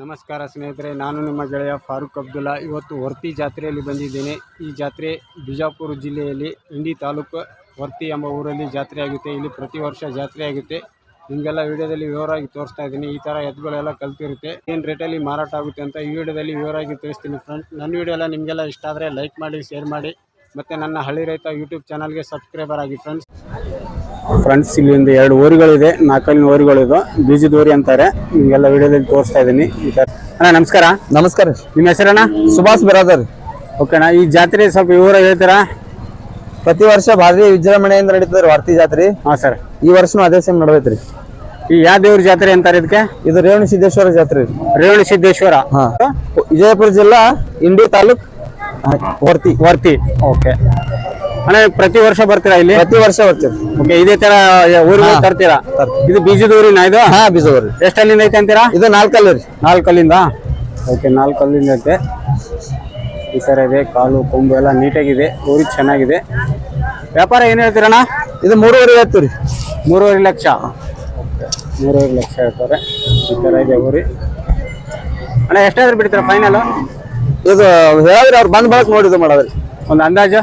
ನಮಸ್ಕಾರ ಸ್ನೇಹಿತರೆ, ನಾನು ನಿಮ್ಮ ಗೆಳೆಯ ಫಾರೂಕ್ ಅಬ್ದುಲ್ಲಾ. ಇವತ್ತು ವರ್ತಿ ಜಾತ್ರೆಯಲ್ಲಿ ಬಂದಿದ್ದೇನೆ. ಈ ಜಾತ್ರೆ ಬಿಜಾಪುರ ಜಿಲ್ಲೆಯಲ್ಲಿ ಇಂಡಿ ತಾಲೂಕು ವರ್ತಿ ಎಂಬ ಊರಲ್ಲಿ ಜಾತ್ರೆ ಆಗುತ್ತೆ. ಇಲ್ಲಿ ಪ್ರತಿ ವರ್ಷ ಜಾತ್ರೆ ಆಗುತ್ತೆ. ನಿಮಗೆಲ್ಲ ವಿಡಿಯೋದಲ್ಲಿ ವಿವರವಾಗಿ ತೋರಿಸ್ತಾ ಇದ್ದೀನಿ. ಈ ಥರ ಎತ್ತುಗಳೆಲ್ಲ ಕಲ್ತಿರುತ್ತೆ. ಏನು ರೇಟಲ್ಲಿ ಮಾರಾಟ ಆಗುತ್ತೆ ಅಂತ ಈ ವಿಡಿಯೋದಲ್ಲಿ ವಿವರವಾಗಿ ತಿಳಿಸ್ತೀನಿ ಫ್ರೆಂಡ್ ನನ್ನ ವಿಡಿಯೋ ಎಲ್ಲ ನಿಮಗೆಲ್ಲ ಇಷ್ಟ ಆದರೆ ಲೈಕ್ ಮಾಡಿ ಶೇರ್ ಮಾಡಿ. ಮತ್ತು ನನ್ನ ಹಳ್ಳಿ ರೈತ ಯೂಟ್ಯೂಬ್ ಚಾನಲ್ಗೆ ಸಬ್ಸ್ಕ್ರೈಬರ್ ಆಗಿ ಫ್ರೆಂಡ್ಸ್ ಫ್ರೆಂಡ್ಸ್ ಇಲ್ಲಿ ಒಂದು ಎರಡು ಊರುಗಳಿದೆ ನಾಲ್ಕೈದು ಊರುಗಳಿದೆ ಬೀಜದ ಊರಿ ಅಂತಾರೆ. ನಿಮಗೆಲ್ಲ ವಿಡಿಯೋದಲ್ಲಿ ತೋರಿಸ್ತಾ ಇದ್ದೀನಿ. ಅಣ್ಣ ನಮಸ್ಕಾರ. ನಮಸ್ಕಾರ. ನಿಮ್ಮ ಹೆಸರಣ್ಣ? ಸುಭಾಷ್ ಬಿರಾದರ್ ಓಕೆಣ್ಣ ಈ ಜಾತ್ರೆ ಸ್ವಲ್ಪ ವಿವರ ಹೇಳ್ತೀರಾ? ಪ್ರತಿ ವರ್ಷ ಭಾರಿ ವಿಜೃಂಭಣೆಯಿಂದ ನಡೀತಾರೆ ವಾರ್ತಿ ಜಾತ್ರೆ. ಹಾಂ ಸರ್ ಈ ವರ್ಷನೂ ಅದೇ ಸೇಮ್ ನಡದೈತ್ರಿ ಈ ಯಾವ ದೇವ್ರ ಜಾತ್ರೆ ಅಂತಾರೆ ಇದಕ್ಕೆ? ಇದು ರೇವಣ ಸಿದ್ದೇಶ್ವರ ಜಾತ್ರೆ ರೇವಣಿ ರೇವಣ ಸಿದ್ದೇಶ್ವರ. ಹಾ. ವಿಜಯಪುರ ಜಿಲ್ಲಾ ಇಂಡಿ ತಾಲೂಕ್? ವರ್ತಿ ವರ್ತಿ ಓಕೆ. ಅಣ್ಣ ಪ್ರತಿ ವರ್ಷ ಬರ್ತೀರಾ ಇಲ್ಲಿ? ಪ್ರತಿ ವರ್ಷ ಬರ್ತೀರಾ ಓಕೆ ಇದೇ ತರ ಊರಿಗೆ. ತರ್ತೀರಾ. ಇದು ಬೀಜದ ಊರಿನ ಇದು? ಹಾ ಎಷ್ಟು ಅಲ್ಲಿಂದ ಐತೆ ಅಂತೀರಾ? ಇದು ನಾಲ್ಕಲ್ಲ ರೀ. ನಾಲ್ಕಲ್ಲಿಂದ? ಓಕೆ ನಾಲ್ಕಲ್ಲಿಂದ ಐತೆ. ಈ ತರ ಇದೆ ಕಾಲು ಕೊಂಬು ಎಲ್ಲ ನೀಟಾಗಿದೆ ಊರಿ ಚೆನ್ನಾಗಿದೆ. ವ್ಯಾಪಾರ ಏನು ಹೇಳ್ತೀರಣ್ಣ? ಇದು ಮೂರುವರೆ ಐವತ್ತು ರೀ. ಮೂರುವರೆ ಲಕ್ಷ. ಮೂರುವರೆ ಲಕ್ಷ ಹೇಳ್ತಾರೆ ಈ ಥರ ಇದೆ ಊರಿ. ಅಣ್ಣ ಎಷ್ಟಾದ್ರೂ ಬಿಡ್ತೀರಾ ಫೈನಲ್ ಇದು ಹೇಳಿದ್ರೆ ಅವ್ರು ಬಂದ್ ಬಳಕ್ ನೋಡಿದ್ದು ಮಾಡೋದ್ರಿ. ಒಂದು ಅಂದಾಜು?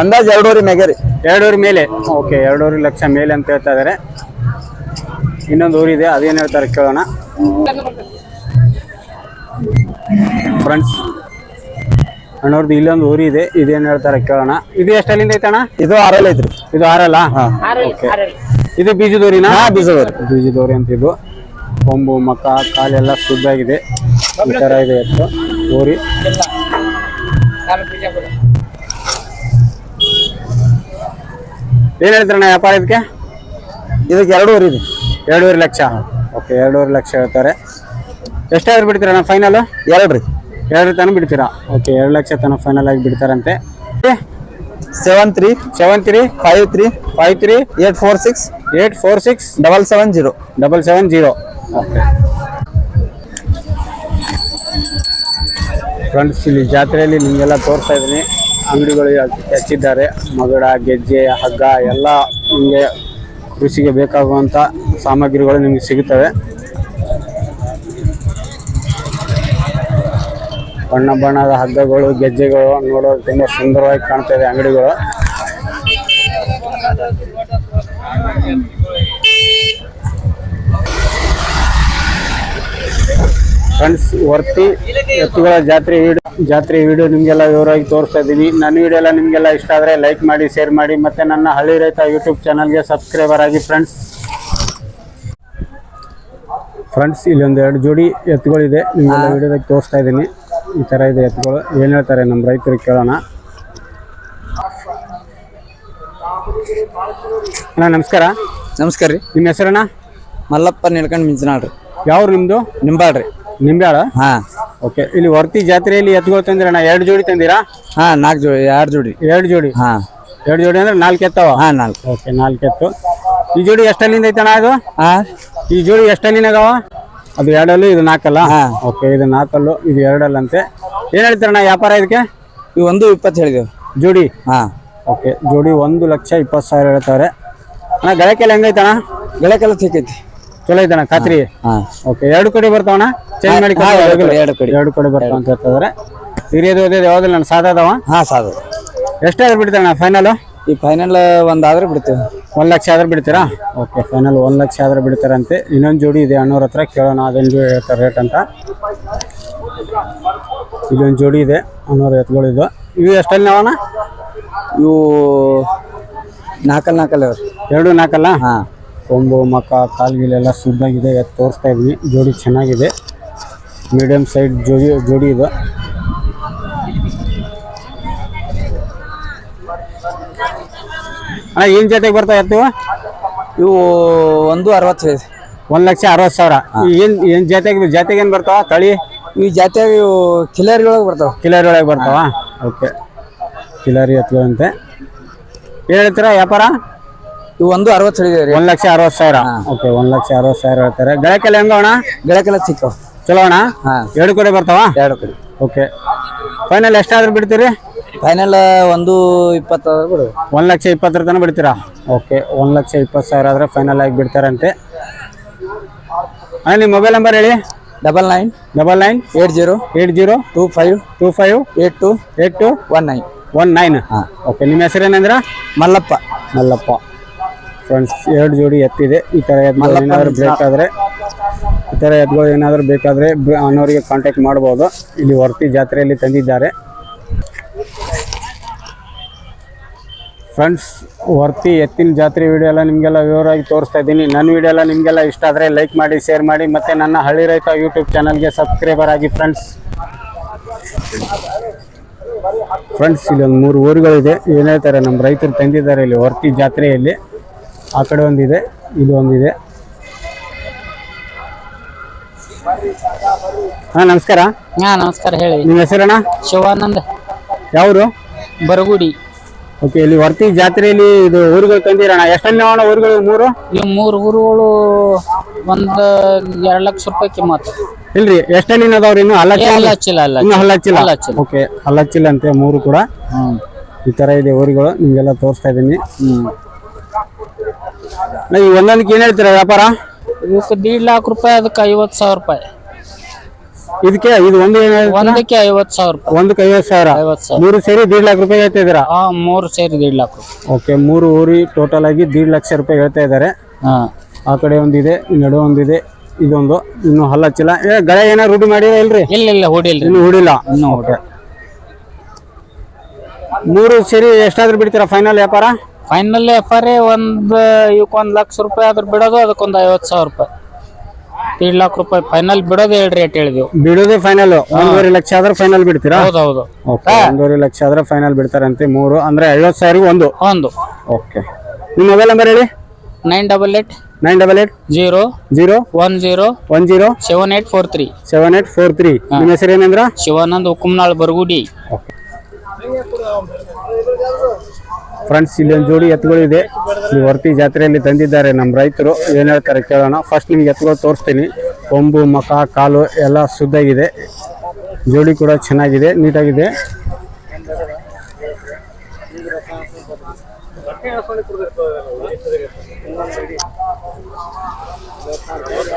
ಅಂದಾಜ್ ಎರಡೂವರೆ ಮ್ಯಾಗೆ ರೀ. ಎರಡೂವರೆ ಮೇಲೆ. ಓಕೆ ಎರಡೂವರೆ ಲಕ್ಷ ಮೇಲೆ ಅಂತ ಹೇಳ್ತಾ ಇದ್ದಾರೆ ಇನ್ನೊಂದು ಊರಿದೆ ಅದೇನು ಹೇಳ್ತಾರೆ ಕೇಳೋಣ. ಫ್ರೆಂಡ್ಸ್ ಅಣ್ಣವ್ರದ್ದು ಇಲ್ಲೊಂದು ಊರಿ ಇದೆ ಇದೇನು ಹೇಳ್ತಾರೆ ಕೇಳೋಣ. ಇದು ಎಷ್ಟಲ್ಲಿಂದ ಐತಣ್ಣ? ಇದು ಆರಲ್ ಐತ್ರಿ. ಇದು ಆರಲ್ಲ? ಹಾ. ಓಕೆ. ಇದು ಬೀಜದೂರಿನ? ಹಾ ಬೀಜದೋರಿ. ಬೀಜದೂರಿ ಅಂತ ಇದು. ಕೊಂಬು ಮಕ್ಕ ಕಾಲೆಲ್ಲ ಶುದ್ಧಾಗಿದೆ ಈ ಥರ ಇದೆ ಎತ್ತು. ಊರಿ. ಏನು ಹೇಳ್ತಾರಣ್ಣ ವ್ಯಾಪಾರ ಇದಕ್ಕೆ? ಇದಕ್ಕೆ ಎರಡೂವರೆ ಇದೆ. ಎರಡೂವರೆ ಲಕ್ಷ. ಓಕೆ ಎರಡೂವರೆ ಲಕ್ಷ ಹೇಳ್ತಾರೆ. ಎಷ್ಟಾದ್ರೂ ಬಿಡ್ತೀರಣ್ಣ ಫೈನಲ್ ಎರಡು ರೀ ಎರಡು ತನಕ ಬಿಡ್ತೀರಾ? ಓಕೆ ಎರಡು ಲಕ್ಷ ತನಕ ಫೈನಲ್ ಆಗಿ ಬಿಡ್ತಾರಂತೆ. Seven three seven three five three five three eight four six eight four six double seven zero double seven zero okay friends ಇಲ್ಲಿ ಜಾತ್ರೆಯಲ್ಲಿ ನಿಮಗೆಲ್ಲ ತೋರಿಸ್ತಾ ಇದ್ದೀನಿ. ಅಂಗಡಿಗಳು ಹಚ್ಚಿದ್ದಾರೆ. ಮಗಡ, ಗೆಜ್ಜೆ, ಹಗ್ಗ ಎಲ್ಲ ನಿಮಗೆ ಕೃಷಿಗೆ ಬೇಕಾಗುವಂಥ ಸಾಮಗ್ರಿಗಳು ನಿಮಗೆ ಸಿಗುತ್ತವೆ. ಬಣ್ಣ ಬಣ್ಣದ ಹಗ್ಗಗಳು, ಗೆಜ್ಜೆಗಳು ನೋಡೋದು ತುಂಬ ಸುಂದರವಾಗಿ ಕಾಣ್ತಾ ಇದೆ ಅಂಗಡಿಗಳು. ಫ್ರೆಂಡ್ಸ್ ವರ್ತಿ ಎತ್ತುಗಳ ಜಾತ್ರೆ ವಿಡಿಯೋ ಜಾತ್ರೆ ವಿಡಿಯೋ ನಿಮಗೆಲ್ಲ ವಿವರವಾಗಿ ತೋರಿಸ್ತಾ ಇದ್ದೀನಿ ನನ್ನ ವಿಡಿಯೋ ಎಲ್ಲ ನಿಮಗೆಲ್ಲ ಇಷ್ಟ ಆದರೆ ಲೈಕ್ ಮಾಡಿ ಶೇರ್ ಮಾಡಿ ಮತ್ತು ನನ್ನ ಹಳ್ಳಿ ರೈತ ಯೂಟ್ಯೂಬ್ ಚಾನಲ್ಗೆ ಸಬ್ಸ್ಕ್ರೈಬರ್ ಆಗಿ ಫ್ರೆಂಡ್ಸ್ ಫ್ರೆಂಡ್ಸ್ ಇಲ್ಲೊಂದು ಎರಡು ಜೋಡಿ ಎತ್ತುಗಳಿದೆ. ನಿಮಗೆಲ್ಲ ವಿಡಿಯೋದಾಗ ತೋರಿಸ್ತಾ ಇದ್ದೀನಿ. ಈ ಥರ ಇದೆ ಎತ್ತುಗಳು. ಏನು ಹೇಳ್ತಾರೆ ನಮ್ಮ ರೈತರಿಗೆ ಕೇಳೋಣ. ಅಣ್ಣ ನಮಸ್ಕಾರ. ನಮಸ್ಕಾರ ರೀ. ನಿಮ್ಮ ಹೆಸರಣ್ಣ? ಮಲ್ಲಪ್ಪ ನಿಲ್ಕಂಡ್ ಮಿಂಚನಾಳ್ರಿ ಯಾವ್ರು ನಿಮ್ಮದು ನಿಂಬಾಳ್ರಿ ನಿಂಬ್ಯಾಳ ಹಾ. ಓಕೆ ಇಲ್ಲಿ ವರ್ತಿ ಜಾತ್ರೆಯಲ್ಲಿ ಎತ್ತುಗಳು ತಂದಿರಣ್ಣ ಎರಡು ಜೋಡಿ ತಂದಿರಾ? ಹಾ ನಾಲ್ಕು ಜೋಡಿ ಎರಡು ಜೋಡಿ. ಎರಡು ಜೋಡಿ? ಹಾ. ಎರಡು ಜೋಡಿ ಅಂದ್ರೆ ನಾಲ್ಕು ಎತ್ತವ? ಹಾ ನಾಲ್ಕು. ಓಕೆ ನಾಲ್ಕು ಎತ್ತು. ಈ ಜೋಡಿ ಎಷ್ಟಲ್ಲಿಂದ ಐತಣ್ಣ ಅದು? ಹಾ ಈ ಜೋಡಿ ಎಷ್ಟಲ್ಲಿನಾಗವ ಅದು ಎರಡಲ್ಲು ಇದು ನಾಲ್ಕಲ್ಲ? ಹಾ. ಓಕೆ ಇದು ನಾಲ್ಕಲ್ಲು ಇದು ಎರಡಲ್ಲಂತೆ. ಏನು ಹೇಳ್ತಾರಣ್ಣ ವ್ಯಾಪಾರ ಇದಕ್ಕೆ? ಇವು ಒಂದು ಇಪ್ಪತ್ತು ಹೇಳಿದೆವು. ಜೋಡಿ? ಹಾ. ಓಕೆ ಜೋಡಿ ಒಂದು ಲಕ್ಷ ಇಪ್ಪತ್ತು ಸಾವಿರ ಹೇಳ್ತಾರೆ. ಅಣ್ಣ ಗಳಕ್ಕೆಲ್ಲ ಹೆಂಗೈತಣ್ಣ? ಗೆಳೆಕೆಲ್ಲ ಸಿಕ್ಕೈತಿ. ಚಲೋ ಐತಣ್ಣ ಖಾತ್ರಿ? ಹಾ ಓಕೆ ಎರಡು ಕಡೆ ಬರ್ತಾವಣ್ಣ ಚೇಂಜ್ ಮಾಡಿ ಹಾ? ಎರಡು ಕಡೆ, ಎರಡು ಕಡೆ. ಎರಡು ಕಡೆ ಬರ್ತಾವ ಅಂತ ಹೇಳ್ತಿದಾರೆ. ಹಿರಿಯದು ಓದಿದ್ದು ಯಾವ್ದಿಲ್ಲ ನಾನು ಸಾದಾದವ ಹಾ ಸಾದು. ಎಷ್ಟಾದ್ರೂ ಬಿಡ್ತಾರಣ್ಣ ಫೈನಲ್ ಈ ಫೈನಲ್ ಒಂದು ಆದ್ರೆ ಬಿಡ್ತೇವೆ. ಒಂದ್ ಲಕ್ಷ ಆದ್ರೆ ಬಿಡ್ತೀರಾ? ಓಕೆ ಫೈನಲ್ ಒಂದ್ ಲಕ್ಷ ಆದ್ರೆ ಬಿಡ್ತಾರಂತೆ. ಇನ್ನೊಂದು ಜೋಡಿ ಇದೆ ಅಣ್ಣವ್ರ ಹತ್ರ ಕೇಳೋಣ ಅದೊಂದು ಹೇಳ್ತಾರೆ ರೇಟ್ ಅಂತ. ಇದೊಂದ್ ಜೋಡಿ ಇದೆ ಅಣ್ಣವ್ರ ಇದು ಇವು ಎಷ್ಟಲ್ಲಿ ನಾವಣ್ಣ? ಇವು ನಾಲ್ಕಲ್ ನಾಲ್ಕಲ್ ಅವ್ರಿ ಎರಡು ನಾಲ್ಕಲ್ಲ ಹಾ. ಕೊಂಬು ಮಖ ಕಾಲ್ಗಿಲೆಲ್ಲ ಶುದ್ಧಾಗಿದೆ ಎತ್ತು ತೋರಿಸ್ತಾ ಇದ್ದೀನಿ. ಜೋಡಿ ಚೆನ್ನಾಗಿದೆ. ಮೀಡಿಯಮ್ ಸೈಡ್ ಜೋಡಿ ಜೋಡಿ ಇದು. ಅಣ್ಣ ಏನು ಜೊತೆಗೆ ಬರ್ತಾ ಎತ್ತು ಇವು? ಒಂದು ಅರವತ್ತು ಒಂದು ಲಕ್ಷ ಅರವತ್ತು ಸಾವಿರ. ಏನು ಏನು ಜೊತೆಗೆ ಜೊತೆಗೆ ಏನು ಬರ್ತಾವ? ತಳಿ? ಈ ಜಾತಿಯಾಗಿ ಇವು ಕಿಲರಿಯೊಳಗೆ ಬರ್ತಾವ. ಕಿಲರಿ ಒಳಗೆ ಬರ್ತಾವ? ಓಕೆ. ಕಿಲರಿ ಎತ್ತುಗಳಂತೆ ಹೇಳ್ತೀರಾ ವ್ಯಾಪಾರ? ಇವು ಒಂದು ಅರವತ್ತು ಹೇಳಿದೆ ರೀ. ಒಂದು ಲಕ್ಷ ಅರವತ್ತು ಸಾವಿರ. ಓಕೆ ಒಂದು ಲಕ್ಷ ಅರವತ್ತು ಸಾವಿರ ಹೇಳ್ತಾರೆ. ಗಳಕ್ಕೆಲ್ಲ ಹೆಂಗ ಅಣ್ಣ? ಗಿಡಕ್ಕೆಲ್ಲ ಸಿಕ್ಕವು ಚಲೋ ಅಣ್ಣ? ಹಾ. ಎರಡು ಕಡೆ ಬರ್ತಾವ? ಎರಡು ಕಡೆ. ಓಕೆ ಫೈನಲ್ ಎಷ್ಟಾದ್ರೂ ಬಿಡ್ತೀರಿ? ಫೈನಲ್ ಒಂದು ಇಪ್ಪತ್ತಾದ್ರೂ ಬಿಡು. ಒಂದು ಲಕ್ಷ ಇಪ್ಪತ್ತರ ತನಕ ಬಿಡ್ತೀರಾ? ಓಕೆ ಒಂದು ಲಕ್ಷ ಇಪ್ಪತ್ತು ಸಾವಿರ ಆದರೆ ಫೈನಲ್ ಆಗಿ ಬಿಡ್ತಾರಂತೆ. ಅಣ್ಣ ನಿಮ್ಮ ಮೊಬೈಲ್ ನಂಬರ್ ಹೇಳಿ? Double nine double nine eight zero eight zero two five two five eight two eight two one nine one nine ಹಾಂ. ಓಕೆ ನಿಮ್ಮ ಹೆಸರೇನಂದ್ರ? ಮಲ್ಲಪ್ಪ. ಮಲ್ಲಪ್ಪ. ಫ್ರೆಂಡ್ಸ್ ಎರಡು ಜೋಡಿ ಎತ್ತಿದೆ. ಈ ಥರ ಎತ್ತುಗಳು ಏನಾದರೂ. ಬೇಕಾದರೆ ಈ ಥರ ಎತ್ತುಗಳು ಏನಾದರೂ ಬೇಕಾದರೆ ಅನ್ನೋರಿಗೆ ಕಾಂಟ್ಯಾಕ್ಟ್ ಮಾಡ್ಬೋದು. ಇಲ್ಲಿ ವರ್ತಿ ಜಾತ್ರೆಯಲ್ಲಿ ತಂದಿದ್ದಾರೆ. ಫ್ರೆಂಡ್ಸ್ ವರ್ತಿ ಎತ್ತಿನ ಜಾತ್ರೆ ವಿಡಿಯೋ ಎಲ್ಲ ನಿಮಗೆಲ್ಲ ವಿವರವಾಗಿ ತೋರಿಸ್ತಾ ಇದ್ದೀನಿ. ನನ್ನ ವಿಡಿಯೋ ಎಲ್ಲ ನಿಮಗೆಲ್ಲ ಇಷ್ಟ ಆದರೆ ಲೈಕ್ ಮಾಡಿ ಶೇರ್ ಮಾಡಿ ಮತ್ತು ನನ್ನ ಹಳ್ಳಿ ರೈತ ಯೂಟ್ಯೂಬ್ ಚಾನಲ್ಗೆ ಸಬ್ಸ್ಕ್ರೈಬರ್ ಆಗಿ ಫ್ರೆಂಡ್ಸ್ ಫ್ರೆಂಡ್ಸ್ ಇಲ್ಲಿ ಒಂದು ಮೂರು ಊರುಗಳಿದೆ. ಏನು ಹೇಳ್ತಾರೆ ನಮ್ಮ ರೈತರು ತಂದಿದ್ದಾರೆ ಇಲ್ಲಿ ವರ್ತಿ ಜಾತ್ರೆಯಲ್ಲಿ. ಆ ಕಡೆ ಒಂದಿದೆ ಇದು ಒಂದಿದೆ. ಹಾ ನಮಸ್ಕಾರ. ಹಾ ನಮಸ್ಕಾರ ಹೇಳಿ. ನಿಮ್ಮ ಹೆಸರಣ್ಣ? ಶಿವಾನಂದ. ಯಾವರು? ಬರಗುಡಿ. ಓಕೆ ಇಲ್ಲಿ ವರ್ತಿ ಜಾತ್ರೆಯಲ್ಲಿ ಇದು ಊರುಗಳು ತಂದಿರಣ್ಣ ಎಷ್ಟನೇ ಅಣ್ಣ ಊರುಗಳು? ಮೂರು? ಇವ್ ಮೂರು ಊರುಗಳು ಒಂದು ಎರಡು ಲಕ್ಷ ರೂಪಾಯಿ ಕಿಮ್ಮತ್ತು ಇಲ್ರಿ ಎಷ್ಟನ್ನ ಅದಾವ್ರಿ ಇನ್ನು? ಹಲ್ಲಚ್ಚಿಲ್ಲ ಹಲ್ಲಚ್ಚಿಲ್ಲ. ಓಕೆ ಹಲ್ಲಚ್ಚಿಲ್ಲ ಅಂತೆ ಮೂರು ಕೂಡ. ಈ ತರ ಇದೆ ಊರುಗಳು ನಿಮ್ಗೆಲ್ಲ ತೋರಿಸ್ತಾ ಇದ್ದೀನಿ. ಈ ಒಂದೊಂದಕ್ಕೆ ಏನ್ ಹೇಳ್ತೀರಾ ವ್ಯಾಪಾರ? ಇವಕ್ಕೆ ದೀಡ್ ಲಾಖ ರೂಪಾಯಿ ಅದಕ್ಕೆ ಐವತ್ ಸಾವಿರ ರೂಪಾಯಿ. ಇದಕ್ಕೆ ಇದು ಒಂದು ಏನ್ ಒಂದಕ್ಕೆ ಐವತ್ ಸಾವಿರ ರೂಪಾಯಿ. ಒಂದಕ್ಕೆ ಐವತ್ತು ಸಾವಿರ? ಐವತ್ ಸಾವಿರ. ಮೂರು ಸೇರಿ ದೀಡ್ ಲಾಖ ರೂಪಾಯಿ ಹೇಳ್ತಾ ಇದ್ದೀರಾ? ಹಾ ಮೂರು ಸೇರಿ ದೀಡ್ ಲಾಖ ರೂಪಾಯಿ. ಓಕೆ ಮೂರು ಊರಿ ಟೋಟಲ್ ಆಗಿ ದೀಡ್ ಲಕ್ಷ ರೂಪಾಯಿ ಹೇಳ್ತಾ ಇದ್ದಾರೆ. ಹಾ. ಆ ಕಡೆ ಒಂದಿದೆ ಈ ನಡು ಒಂದಿದೆ ಇದೊಂದು. ಇನ್ನು ಹಲ್ಲಚ್ಚಿಲ್ಲ ಏ ಗಳೆ ಏನೋ ರೂಢಿ ಮಾಡಿರ ಇಲ್ರಿ? ಇಲ್ಲ ಇಲ್ಲ ಹೊಡಿಲ್ರಿ. ಇನ್ನು ಹೊಡಿಲ್ಲ? ಇನ್ನು ಓಕೆ. ಮೂರು ಸೇರಿ ಎಷ್ಟಾದ್ರೂ ಬಿಡ್ತೀರಾ ಫೈನಲ್ ವ್ಯಾಪಾರ? ಫೈನಲ್ ಒಂದ್ ಇವಕ್ ಒಂದ್ ಲಕ್ಷ ರೂಪಾಯಿ ಆದ್ರೆ ಬಿಡೋದು ಅದಕ್ಕೊಂದು ಐವತ್ತು ಸಾವಿರ ರೂಪಾಯಿ. ಏಳು ಲಕ್ಷ ರೂಪಾಯಿ ಫೈನಲ್ ಬಿಡೋದು ಹೇಳಿ ರೇಟ್ ಹೇಳಿದೆವು. ಬಿಡೋದೇ ಫೈನಲ್ ಒಂದೂವರೆ ಲಕ್ಷ ಆದ್ರೆ ಫೈನಲ್ ಬಿಡ್ತೀರಾ? ಹೌದು ಹೌದು. ಓಕೆ ಒಂದೂವರೆ ಲಕ್ಷ ಆದ್ರೆ ಫೈನಲ್ ಬಿಡ್ತಾರಂತೆ ಮೂರು ಅಂದ್ರೆ ಐವತ್ತು ಸಾವಿರ ಒಂದು. ಒಂದು. ಓಕೆ ನಿಮ್ಮ ಮೊಬೈಲ್ ನಂಬರ್ ಹೇಳಿ? Nine double eight nine double eight zero zero one zero one zero seven eight four three seven eight four three ನಿಮ್ಮ ಹೆಸರು ಏನಂದ್ರ? ಶಿವಾನಂದ್ ಉಕ್ಕುಮ್ನಾಳ್ ಬರಗುಡಿ. ಫ್ರೆಂಡ್ಸ್, ಇಲ್ಲಿ ಒಂದು ಜೋಡಿ ಎತ್ತುಗಳು ಇದೆ. ಈ ವರ್ತಿ ಜಾತ್ರೆಯಲ್ಲಿ ತಂದಿದ್ದಾರೆ ನಮ್ಮ ರೈತರು. ಏನು ಹೇಳ್ತಾರೆ ಕೇಳೋಣ. ಫಸ್ಟ್ ನಿಮ್ಗೆ ಎತ್ತುಗಳು ತೋರಿಸ್ತೀನಿ. ಕೊಂಬು ಮಖ ಕಾಲು ಎಲ್ಲ ಶುದ್ಧಾಗಿದೆ. ಜೋಡಿ ಕೂಡ ಚೆನ್ನಾಗಿದೆ, ನೀಟಾಗಿದೆ.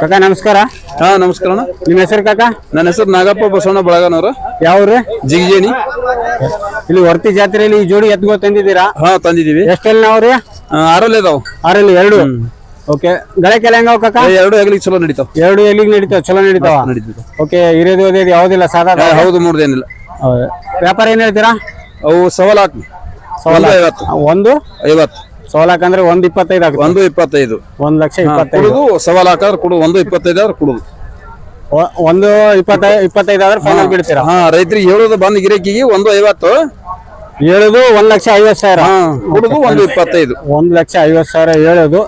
ಕಕ್ಕ ನಮಸ್ಕಾರ. ಹಾ ನಮಸ್ಕಾರ ಅಣ್ಣ. ನಿಮ್ಮ ಹೆಸರು ಕಾಕ? ನನ್ನ ಹೆಸರು ನಾಗಪ್ಪ ಬಸವಣ್ಣ ಬಳಗನವ್ರ. ಯಾವ್ರಿ? ಜಿಗಿಜೇನಿ. ಇಲ್ಲಿ ವರ್ತಿ ಜಾತ್ರೆಯಲ್ಲಿ ಈ ಜೋಡಿ ಎತ್ತುಗಳು ತಂದಿದ್ದೀರಾ? ಹಾ ತಂದಿದೀವಿ ಎಷ್ಟೆಲ್ಲ ನಾವ್ರಿ ಆರಲ್ಲಿ ಇದಾವ ಆರಲ್ಲಿ ಎರಡು? ಓಕೆ. ಗಳಕ್ಕೆಲ್ಲ ಹೆಂಗಾವ್ ಕಾಕ? ಎರಡು ಎಗ್ಲಿಗೆ ಚಲೋ ನಡೀತಾವ. ಎರಡು ಎಲ್ಲಿಗೆ ನಡೀತಾವ ಚಲೋ ನಡೀತಾವ? ನಡೀತಾವ ಓಕೆ ಇರೋದು ಓದೇದು ಯಾವುದಿಲ್ಲ ಸಾದ ಹೌದು ಮೂರ್ದೇನಿಲ್ಲ ವ್ಯಾಪಾರ ಏನ್ ಹೇಳ್ತೀರಾ? ಅವು ಸವಾಲಾಕ್ ಒಂದು ಐವತ್ತು. ಒಂದು? ಐವತ್ತು. ಸೋಲಾಕ್ ಅಂದ್ರೆ ಒಂದ್ ಇಪ್ಪತ್ತೈದು ಆಗುತ್ತೆ ಒಂದು ಇಪ್ಪತ್ತೈದು. ಒಂದ್ ಲಕ್ಷ ಇಪ್ಪತ್ತೈದು. ಕುಡುದು ಸವಾಲಾಕ್ ಆದ್ರೆ ಕುಡು ಒಂದು ಇಪ್ಪತ್ತೈದು ಆದ್ರೆ ಕುಡುದು. ಒ- ಒಂದು ಇಪ್ಪತ್ತೈದು ಇಪ್ಪತ್ತೈದು ಆದ್ರೆ ಫೈನಲ್ ಬಿಡ್ತೀರಾ? ಹಾ ರೈತರಿಗೆ ಹೇಳೋದು ಬಂದ್ ಗಿರಾಕಿಗೆ ಒಂದು ಐವತ್ತು. ಹೇಳುದು ಒಂದ್ ಲಕ್ಷ ಐವತ್ ಸಾವಿರ. ಹಾ ಕುಡುದು ಒಂದು ಇಪ್ಪತ್ತೈದು. ಒಂದ್ ಲಕ್ಷ ಐವತ್ ಸಾವಿರ ಹೇಳೋದು.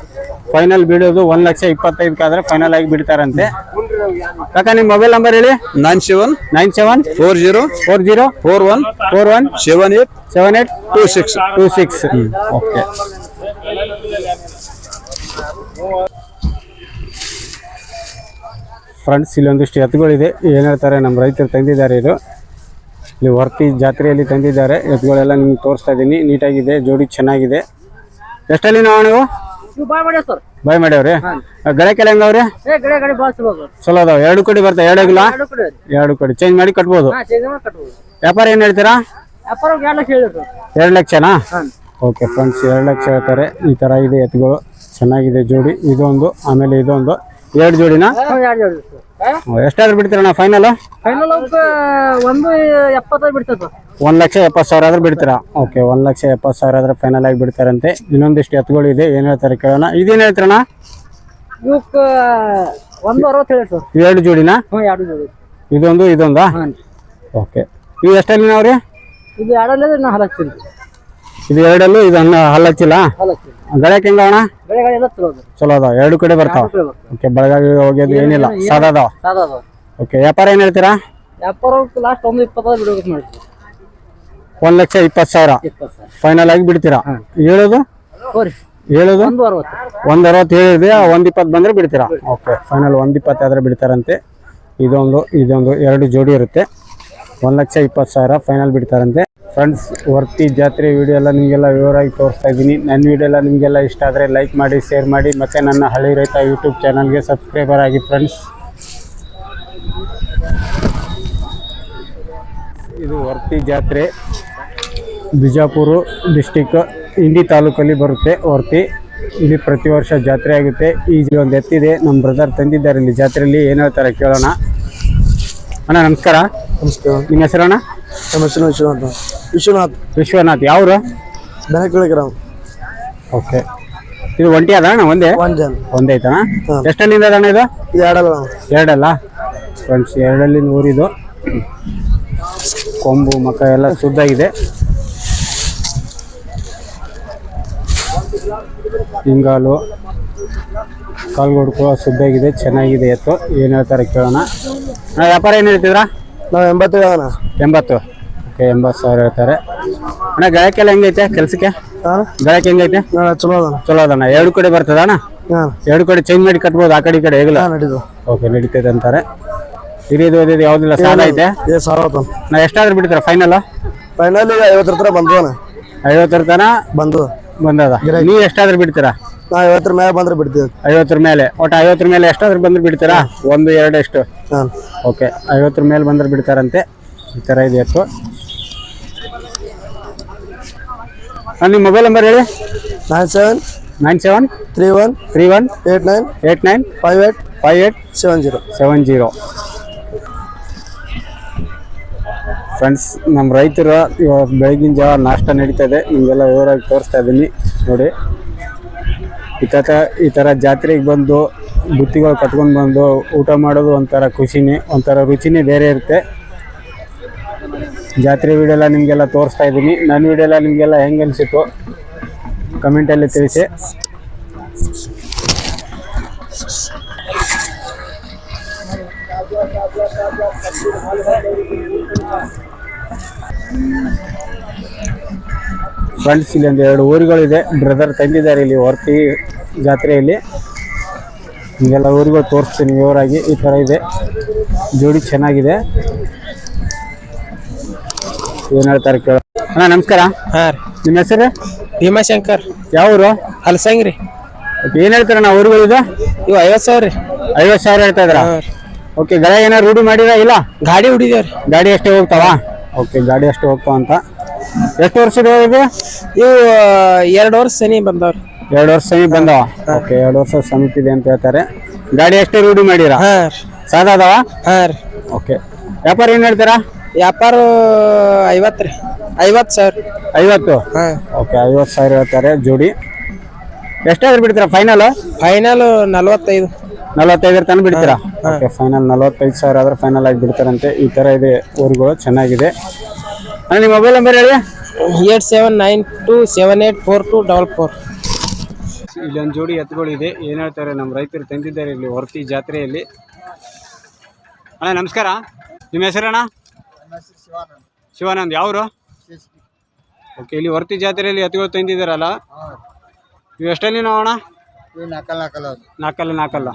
ಫೈನಲ್ ಬಿಡೋದು ಒಂದ್ ಲಕ್ಷ ಇಪ್ಪತ್ತೈದಕ್ಕಾದ್ರೆ ಫೈನಲ್ ಆಗಿ ಬಿಡ್ತಾರಂತೆ. ಕಾಕ ನಿಮ್ ಮೊಬೈಲ್ ನಂಬರ್ ಹೇಳಿ. Nine seven nine seven four zero four zero four one four one seven eight seven eight two six two six okay friends ಇಲ್ಲೊಂದಿಷ್ಟು ಎತ್ತುಗಳಿದೆ. ಏನು ಹೇಳ್ತಾರೆ? ನಮ್ಮ ರೈತರು ತಂದಿದ್ದಾರೆ ಇದು. ಇಲ್ಲಿ ವರ್ತಿ ಜಾತ್ರೆಯಲ್ಲಿ ತಂದಿದ್ದಾರೆ. ಎತ್ತುಗಳೆಲ್ಲ ನಿಮ್ಗೆ ತೋರಿಸ್ತಾ ಇದ್ದೀನಿ ನೀಟಾಗಿದೆ ಜೋಡಿ ಚೆನ್ನಾಗಿದೆ. ಎಷ್ಟಲ್ಲಿ ನಾವು? ನೀವು ಬಾಯ್ ಮಾಡ್ಯಾವ್ರಿ? ಗಳಕ್ಕೆಲ್ಲ ಹೆಂಗವ್ರಿ? ಚಲೋ ಅದಾವ. ಎರಡು ಕಡೆ ಬರ್ತಾವ. ಎರಡು ಅಗಲ ಎರಡು ಕಡೆ ಚೇಂಜ್ ಮಾಡಿ ಕಟ್ಬೋದು. ವ್ಯಾಪಾರ ಏನ್ ಹೇಳ್ತೀರಾ? ಎರಡು ಲಕ್ಷನಾ? ಓಕೆ ಫ್ರೆಂಡ್ಸ್ ಎರಡು ಲಕ್ಷ ಹೇಳ್ತಾರೆ. ಈ ತರ ಇದೆ ಎತ್ತುಗಳು ಚೆನ್ನಾಗಿದೆ ಜೋಡಿ. ಇದೊಂದು ಆಮೇಲೆ ಇದೊಂದು. ಎರಡು ಜೋಡಿನಾ? ಎಷ್ಟಾದ್ರೂ ಬಿಡ್ತೀರಣ್ಣ ಫೈನಲ್ ಫೈನಲ್ ಒಂದು ಎಪ್ಪತ್ತೈದು ಬಿಡ್ತದ ಒಂದು ಲಕ್ಷ ಎಪ್ಪತ್ತು ಸಾವಿರ ಆದ್ರೆ ಬಿಡ್ತೀರಾ? ಓಕೆ ಒಂದು ಲಕ್ಷ ಎಪ್ಪತ್ತು ಸಾವಿರ ಆದ್ರೆ ಫೈನಲ್ ಆಗಿ ಬಿಡ್ತಾರಂತೆ. ಇನ್ನೊಂದಿಷ್ಟು ಎತ್ತುಗಳು ಇದೆ ಏನು ಹೇಳ್ತಾರೆ ಕೇಳೋಣ. ಇದೇನು ಹೇಳ್ತೀರಣ್ಣ? ಇವಕ್ಕ ಒಂದು ಅರವತ್ತು ಹೇಳಿ ಸರ್. ಎರಡು ಜೋಡಿನಾ? ಹ್ಞೂ ಎರಡು ಜೋಡಿ. ಇದೊಂದು ಇದೊಂದಾ? ಓಕೆ ಇವು ಎಷ್ಟಲ್ಲಿ ನಾವ್ರಿ ಇದು ಎರಡಲ್ಲೇ ನಾ ಹಲಕ್ತೀನಿ ಇದು ಎರಡಲ್ಲೂ ಇದು ಹಣ್ಣು ಹಲ್ಲಚ್ಚಿಲ್ಲ ಗಳಕ್ಕೆ ಹೆಂಗ ಅಣ್ಣ? ಚಲೋ ಅದ ಚಲೋ ಅದಾವ. ಎರಡು ಕಡೆ ಬರ್ತಾವ. ಓಕೆ ಬೆಳಗಾವಿ ಹೋಗ್ಯೋದು ಏನಿಲ್ಲ. ಸಾದಾ ಅದಾವ? ಸಾದಾ ಅದಾವ. ಓಕೆ ವ್ಯಾಪಾರ ಏನು ಹೇಳ್ತೀರಾ? ವ್ಯಾಪಾರಕ್ಕೆ ಲಾಸ್ಟ್ ಒಂದು ಇಪ್ಪತ್ತೈದು ಬಿಡೋಕೆ ಮಾಡ್ತೀವಿ. ಒಂದು ಲಕ್ಷ ಇಪ್ಪತ್ತು ಸಾವಿರ. ಇಪ್ಪತ್ತು ಫೈನಲ್ ಆಗಿ ಬಿಡ್ತೀರಾ? ಹೇಳೋದು? ಹೋರಿ ಹೇಳೋದು? ಒಂದು ಅರವತ್ತು. ಒಂದು ಅರವತ್ತು ಹೇಳಿದೆ ಒಂದು ಇಪ್ಪತ್ತು ಬಂದರೆ ಬಿಡ್ತೀರಾ? ಓಕೆ ಫೈನಲ್ ಒಂದ್ ಇಪ್ಪತ್ತು ಆದ್ರೆ ಬಿಡ್ತಾರಂತೆ. ಇದೊಂದು ಇದೊಂದು ಎರಡು ಜೋಡಿ ಇರುತ್ತೆ. ಒಂದು ಲಕ್ಷ ಇಪ್ಪತ್ತು ಸಾವಿರ ಫೈನಲ್ ಬಿಡ್ತಾರಂತೆ. ಫ್ರೆಂಡ್ಸ್ ವರ್ತಿ ಜಾತ್ರೆ ವಿಡಿಯೋ ಎಲ್ಲ ನಿಮಗೆಲ್ಲ ವಿವರವಾಗಿ ತೋರಿಸ್ತಾ ಇದ್ದೀನಿ. ನನ್ನ ವಿಡಿಯೋ ಎಲ್ಲ ನಿಮಗೆಲ್ಲ ಇಷ್ಟ ಆದರೆ ಲೈಕ್ ಮಾಡಿ ಶೇರ್ ಮಾಡಿ, ಮತ್ತು ನನ್ನ ಹಳ್ಳಿ ರೈತ ಯೂಟ್ಯೂಬ್ ಚಾನಲ್ಗೆ ಸಬ್ಸ್ಕ್ರೈಬರ್ ಆಗಿ ಫ್ರೆಂಡ್ಸ್ ಇದು ವರ್ತಿ ಜಾತ್ರೆ. ಬಿಜಾಪುರ ಡಿಸ್ಟಿಕ್ ಇಂಡಿ ತಾಲೂಕಲ್ಲಿ ಬರುತ್ತೆ ವರ್ತಿ. ಇಲ್ಲಿ ಪ್ರತಿ ವರ್ಷ ಜಾತ್ರೆ ಆಗುತ್ತೆ. ಈಜಿ ಒಂದು ಎತ್ತಿದೆ. ನಮ್ಮ ಬ್ರದರ್ ತಂದಿದ್ದಾರೆ ಇಲ್ಲಿ ಜಾತ್ರೆಯಲ್ಲಿ. ಏನು ಹೇಳ್ತಾರೆ ಕೇಳೋಣ. ಅಣ್ಣ ನಮಸ್ಕಾರ. ನಮಸ್ಕಾರ. ನಿಮ್ಮ ಹೆಸರಣ್ಣ ನಮ್ಮ ಹೆಸರು ವಿಶ್ವನಾಥ್. ವಿಶ್ವನಾಥ್. ವಿಶ್ವನಾಥ್. ಯಾವ್ರು? ಬೆನಕಳಿ ಗ್ರಾಮ. ಓಕೆ. ಇದು ಒಂಟಿ ಅದ ಅಣ್ಣ ಒಂದೇ? ಒಂಜನ್ ಒಂದೇ ಐತಣ್ಣ? ಹಾಂ. ಎಷ್ಟಲ್ಲಿಂದ ಅದ ಅಣ್ಣ ಇದು? ಇದು ಎರಡಲ್ಲ. ಎರಡಲ್ಲ? ಫ್ರೆಂಡ್ಸ್ ಎರಡಲ್ಲಿಂದ ಊರಿದು ಕೊಂಬು ಮಕ ಎಲ್ಲ ಶುದ್ಧಾಗಿದೆ ಹಿಂಗಾಲು ಕೂಡ ಶುದ್ಧಾಗಿದೆ ಚೆನ್ನಾಗಿದೆ ಎತ್ತು. ಏನು ಹೇಳ್ತಾರೆ ಕೇಳೋಣ. ಅಣ್ಣ ವ್ಯಾಪಾರ ಏನು ಹೇಳ್ತಿದ್ರಾ ನಾವು ಎಂಬತ್ತು ಅಣ್ಣ. ಎಂಬತ್ತು. ಓಕೆ ಎಂಬತ್ತು ಸಾವಿರ ಹೇಳ್ತಾರೆ. ಅಣ್ಣ ಗಾಯಕ್ಕೆಲ್ಲ ಹೆಂಗೈತೆ ಕೆಲಸಕ್ಕೆ? ಹಾಂ ಗಾಯಕ್ಕೆ ಹೆಂಗೈತೆ? ಚಲೋ ಅದಣ್ಣ ಚಲೋ ಅದಣ್ಣ ಎರಡು ಕಡೆ ಬರ್ತದ ಅಣ್ಣ? ಹಾಂ. ಎರಡು ಕಡೆ ಚೇಂಜ್ ಮಾಡಿ ಕಟ್ಬೋದು ಆ ಕಡೆ ಈ ಕಡೆ ಹೇಗಿಲ್ಲ? ಹಾಂ ನಡೀತು ಓಕೆ ನಡೀತೈತೆ ಅಂತಾರೆ. ಹಿರಿಯದು ಓದಿದ್ದು ಯಾವುದಿಲ್ಲ ಸಾಲ ಐತೆ? ಏ ಸಾವಿರ ನಾ ಎಷ್ಟಾದ್ರೂ ಬಿಡ್ತೀರಾ ಫೈನಲ್ ಫೈನಲ್ ಈಗ ಐವತ್ತರ ಹತ್ರ ಬಂದು ಅಣ್ಣ. ಐವತ್ತರ ತನ ಬಂದು ಬಂದದ. ನೀವು ಎಷ್ಟಾದ್ರೂ ಬಿಡ್ತೀರಾ? ನಾವು ಐವತ್ತರ ಮೇಲೆ ಬಂದ್ರೆ ಬಿಡ್ತೀವಿ. ಐವತ್ತರ ಮೇಲೆ. ಒಟ್ಟು ಐವತ್ತರ ಮೇಲೆ ಎಷ್ಟಾದ್ರೂ ಬಂದ್ರೆ ಬಿಡ್ತೀರಾ? ಒಂದು ಎರಡು ಎಷ್ಟು? ಹಾಂ. ಓಕೆ. ಐವತ್ತರ ಮೇಲೆ ಬಂದ್ರೆ ಬಿಡ್ತಾರಂತೆ. ಈ ಥರ ಇದೆ ಎತ್ತು ಹಾಂ ನಿಮ್ಮ ಮೊಬೈಲ್ ನಂಬರ್ ಹೇಳಿ? Nine seven nine seven three one three one eight nine eight nine five eight five eight seven zero seven zero friends ನಮ್ಮ ರೈತರು ಇವಾಗ ಬೆಳಗಿನ ಜಾವ ನಾಷ್ಟ ನಡೀತಾ ಇದೆ. ನಿಮಗೆಲ್ಲ ವಿವರವಾಗಿ ತೋರಿಸ್ತಾ ಇದ್ದೀನಿ ನೋಡಿ. ಈ ಥರ ಈ ಥರ ಜಾತ್ರೆಗೆ ಬಂದು ಬುತ್ತಿಗಳು ಕಟ್ಕೊಂಡು ಬಂದು ಊಟ ಮಾಡೋದು ಒಂಥರ ಖುಷಿನೇ, ಒಂಥರ ರುಚಿನೇ ಬೇರೆ ಇರುತ್ತೆ. ಜಾತ್ರೆ ವಿಡಿಯೋ ಎಲ್ಲ ನಿಮಗೆಲ್ಲ ತೋರಿಸ್ತಾ ಇದ್ದೀನಿ. ನನ್ನ ವಿಡಿಯೋ ಎಲ್ಲ ನಿಮಗೆಲ್ಲ ಹೆಂಗೆ ಅನಿಸಿತು ಕಮೆಂಟಲ್ಲಿ ತಿಳಿಸಿ. ಫ್ರೆಂಡ್ಸ್ ಇಲ್ಲಿ ಒಂದು ಎರಡು ಊರುಗಳಿದೆ. ಬ್ರದರ್ ತಂದಿದ್ದಾರೆ ಇಲ್ಲಿ ಹೊರ್ತಿ ಜಾತ್ರೆಯಲ್ಲಿ. ಹೀಗೆಲ್ಲ ಊರುಗಳು ತೋರಿಸ್ತೀನಿ ವಿವರಾಗಿ ಈ ಥರ ಇದೆ. ಜೋಡಿ ಚೆನ್ನಾಗಿದೆ. ಏನು ಹೇಳ್ತಾರೆ ಕೇಳ ಅಣ್ಣ ನಮಸ್ಕಾರ. ಹಾಂ ರೀ. ನಿಮ್ಮ ಹೆಸರು? ಭೀಮಾಶಂಕರ್. ಯಾವ ಊರು? ರೀ ಏನು ಹೇಳ್ತಾರಣ್ಣ ಊರುಗಳಿದೆ? ಇವು ಐವತ್ತು ಸಾವಿರ ರೀ. ಐವತ್ತು ಸಾವಿರ ಹೇಳ್ತಾ ಇದ್ರ ಓಕೆ ಗಳ ಏನಾರು ರೂಢಿ ಮಾಡಿದ ಇಲ್ಲ? ಗಾಡಿ ಹುಡಿದೇವ್ರಿ ಗಾಡಿ ಅಷ್ಟೇ ಹೋಗ್ತಾವ? ಓಕೆ ಗಾಡಿ ಅಷ್ಟು ಹೋಗ್ತಾವ ಅಂತ. ಎಷ್ಟು ವರ್ಷದ ಇದು ಇವು ಎರಡು ವರ್ಷ ಸನಿ ಬಂದವ್ರಿ. ಎರಡು ವರ್ಷ ಸನಿ ಬಂದವ ಓಕೆ ಎರಡು ವರ್ಷ ಸಮೀಪ ಇದೆ ಅಂತ ಹೇಳ್ತಾರೆ. ಗಾಡಿ ಅಷ್ಟೇ ರೂಢಿ ಮಾಡಿರ? ಹಾಂ ಸದಾ ಸಾದಾ ಅದಾವ? ಹಾಂ ರೀ. ಓಕೆ. ವ್ಯಾಪಾರ ಏನು ಹೇಳ್ತೀರಾ? ವ್ಯಾಪಾರ ಐವತ್ತು ರೀ. ಐವತ್ತು ಸಾವಿರ. ಐವತ್ತು? ಹಾಂ. ಓಕೆ ಐವತ್ತು ಸಾವಿರ ಹೇಳ್ತಾರೆ ಜೋಡಿ. ಎಷ್ಟಾದ್ರೂ ಬಿಡ್ತೀರಾ ಫೈನಲ್ ಫೈನಲ್ ನಲ್ವತ್ತೈದು. ನಲವತ್ತೈದರ ತನಕ ಬಿಡ್ತೀರಾ? ಓಕೆ ಫೈನಲ್ ನಲವತ್ತೈದು ಸಾವಿರ ಆದ್ರೆ ಫೈನಲ್ ಆಗಿ ಬಿಡ್ತಾರಂತೆ. ಈ ತರ ಇದೆ ಊರುಗಳು ಚೆನ್ನಾಗಿದೆ. ಅಣ್ಣ ನಿಮ್ಮ ಮೊಬೈಲ್ ನಂಬರ್ ಹೇಳಿ. Eight seven nine two seven eight four two double four. ಇಲ್ಲೊಂದು ಜೋಡಿ ಎತ್ತುಗಳಿದೆ ಏನು ಹೇಳ್ತಾರೆ? ನಮ್ಮ ರೈತರು ತಂದಿದ್ದಾರೆ ಇಲ್ಲಿ ಹೊರತಿ ಜಾತ್ರೆಯಲ್ಲಿ. ಅಣ್ಣ ನಮಸ್ಕಾರ. ನಿಮ್ಮ ಹೆಸರಣ್ಣ ಶಿವಾನಂದ್. ಯಾವರು? ಓಕೆ ಇಲ್ಲಿ ಹೊರತಿ ಜಾತ್ರೆಯಲ್ಲಿ ಎತ್ತುಗಳು ತಂದಿದ್ದಾರಲ್ಲ. ನೀವು ಎಷ್ಟಲ್ಲಿ ನಾವು ಅಣ್ಣ? ನಾಲ್ಕಲ್ಲ ನಾಲ್ಕಲ್ಲ ನಾಲ್ಕಲ್ಲ ನಾಲ್ಕಲ್ಲ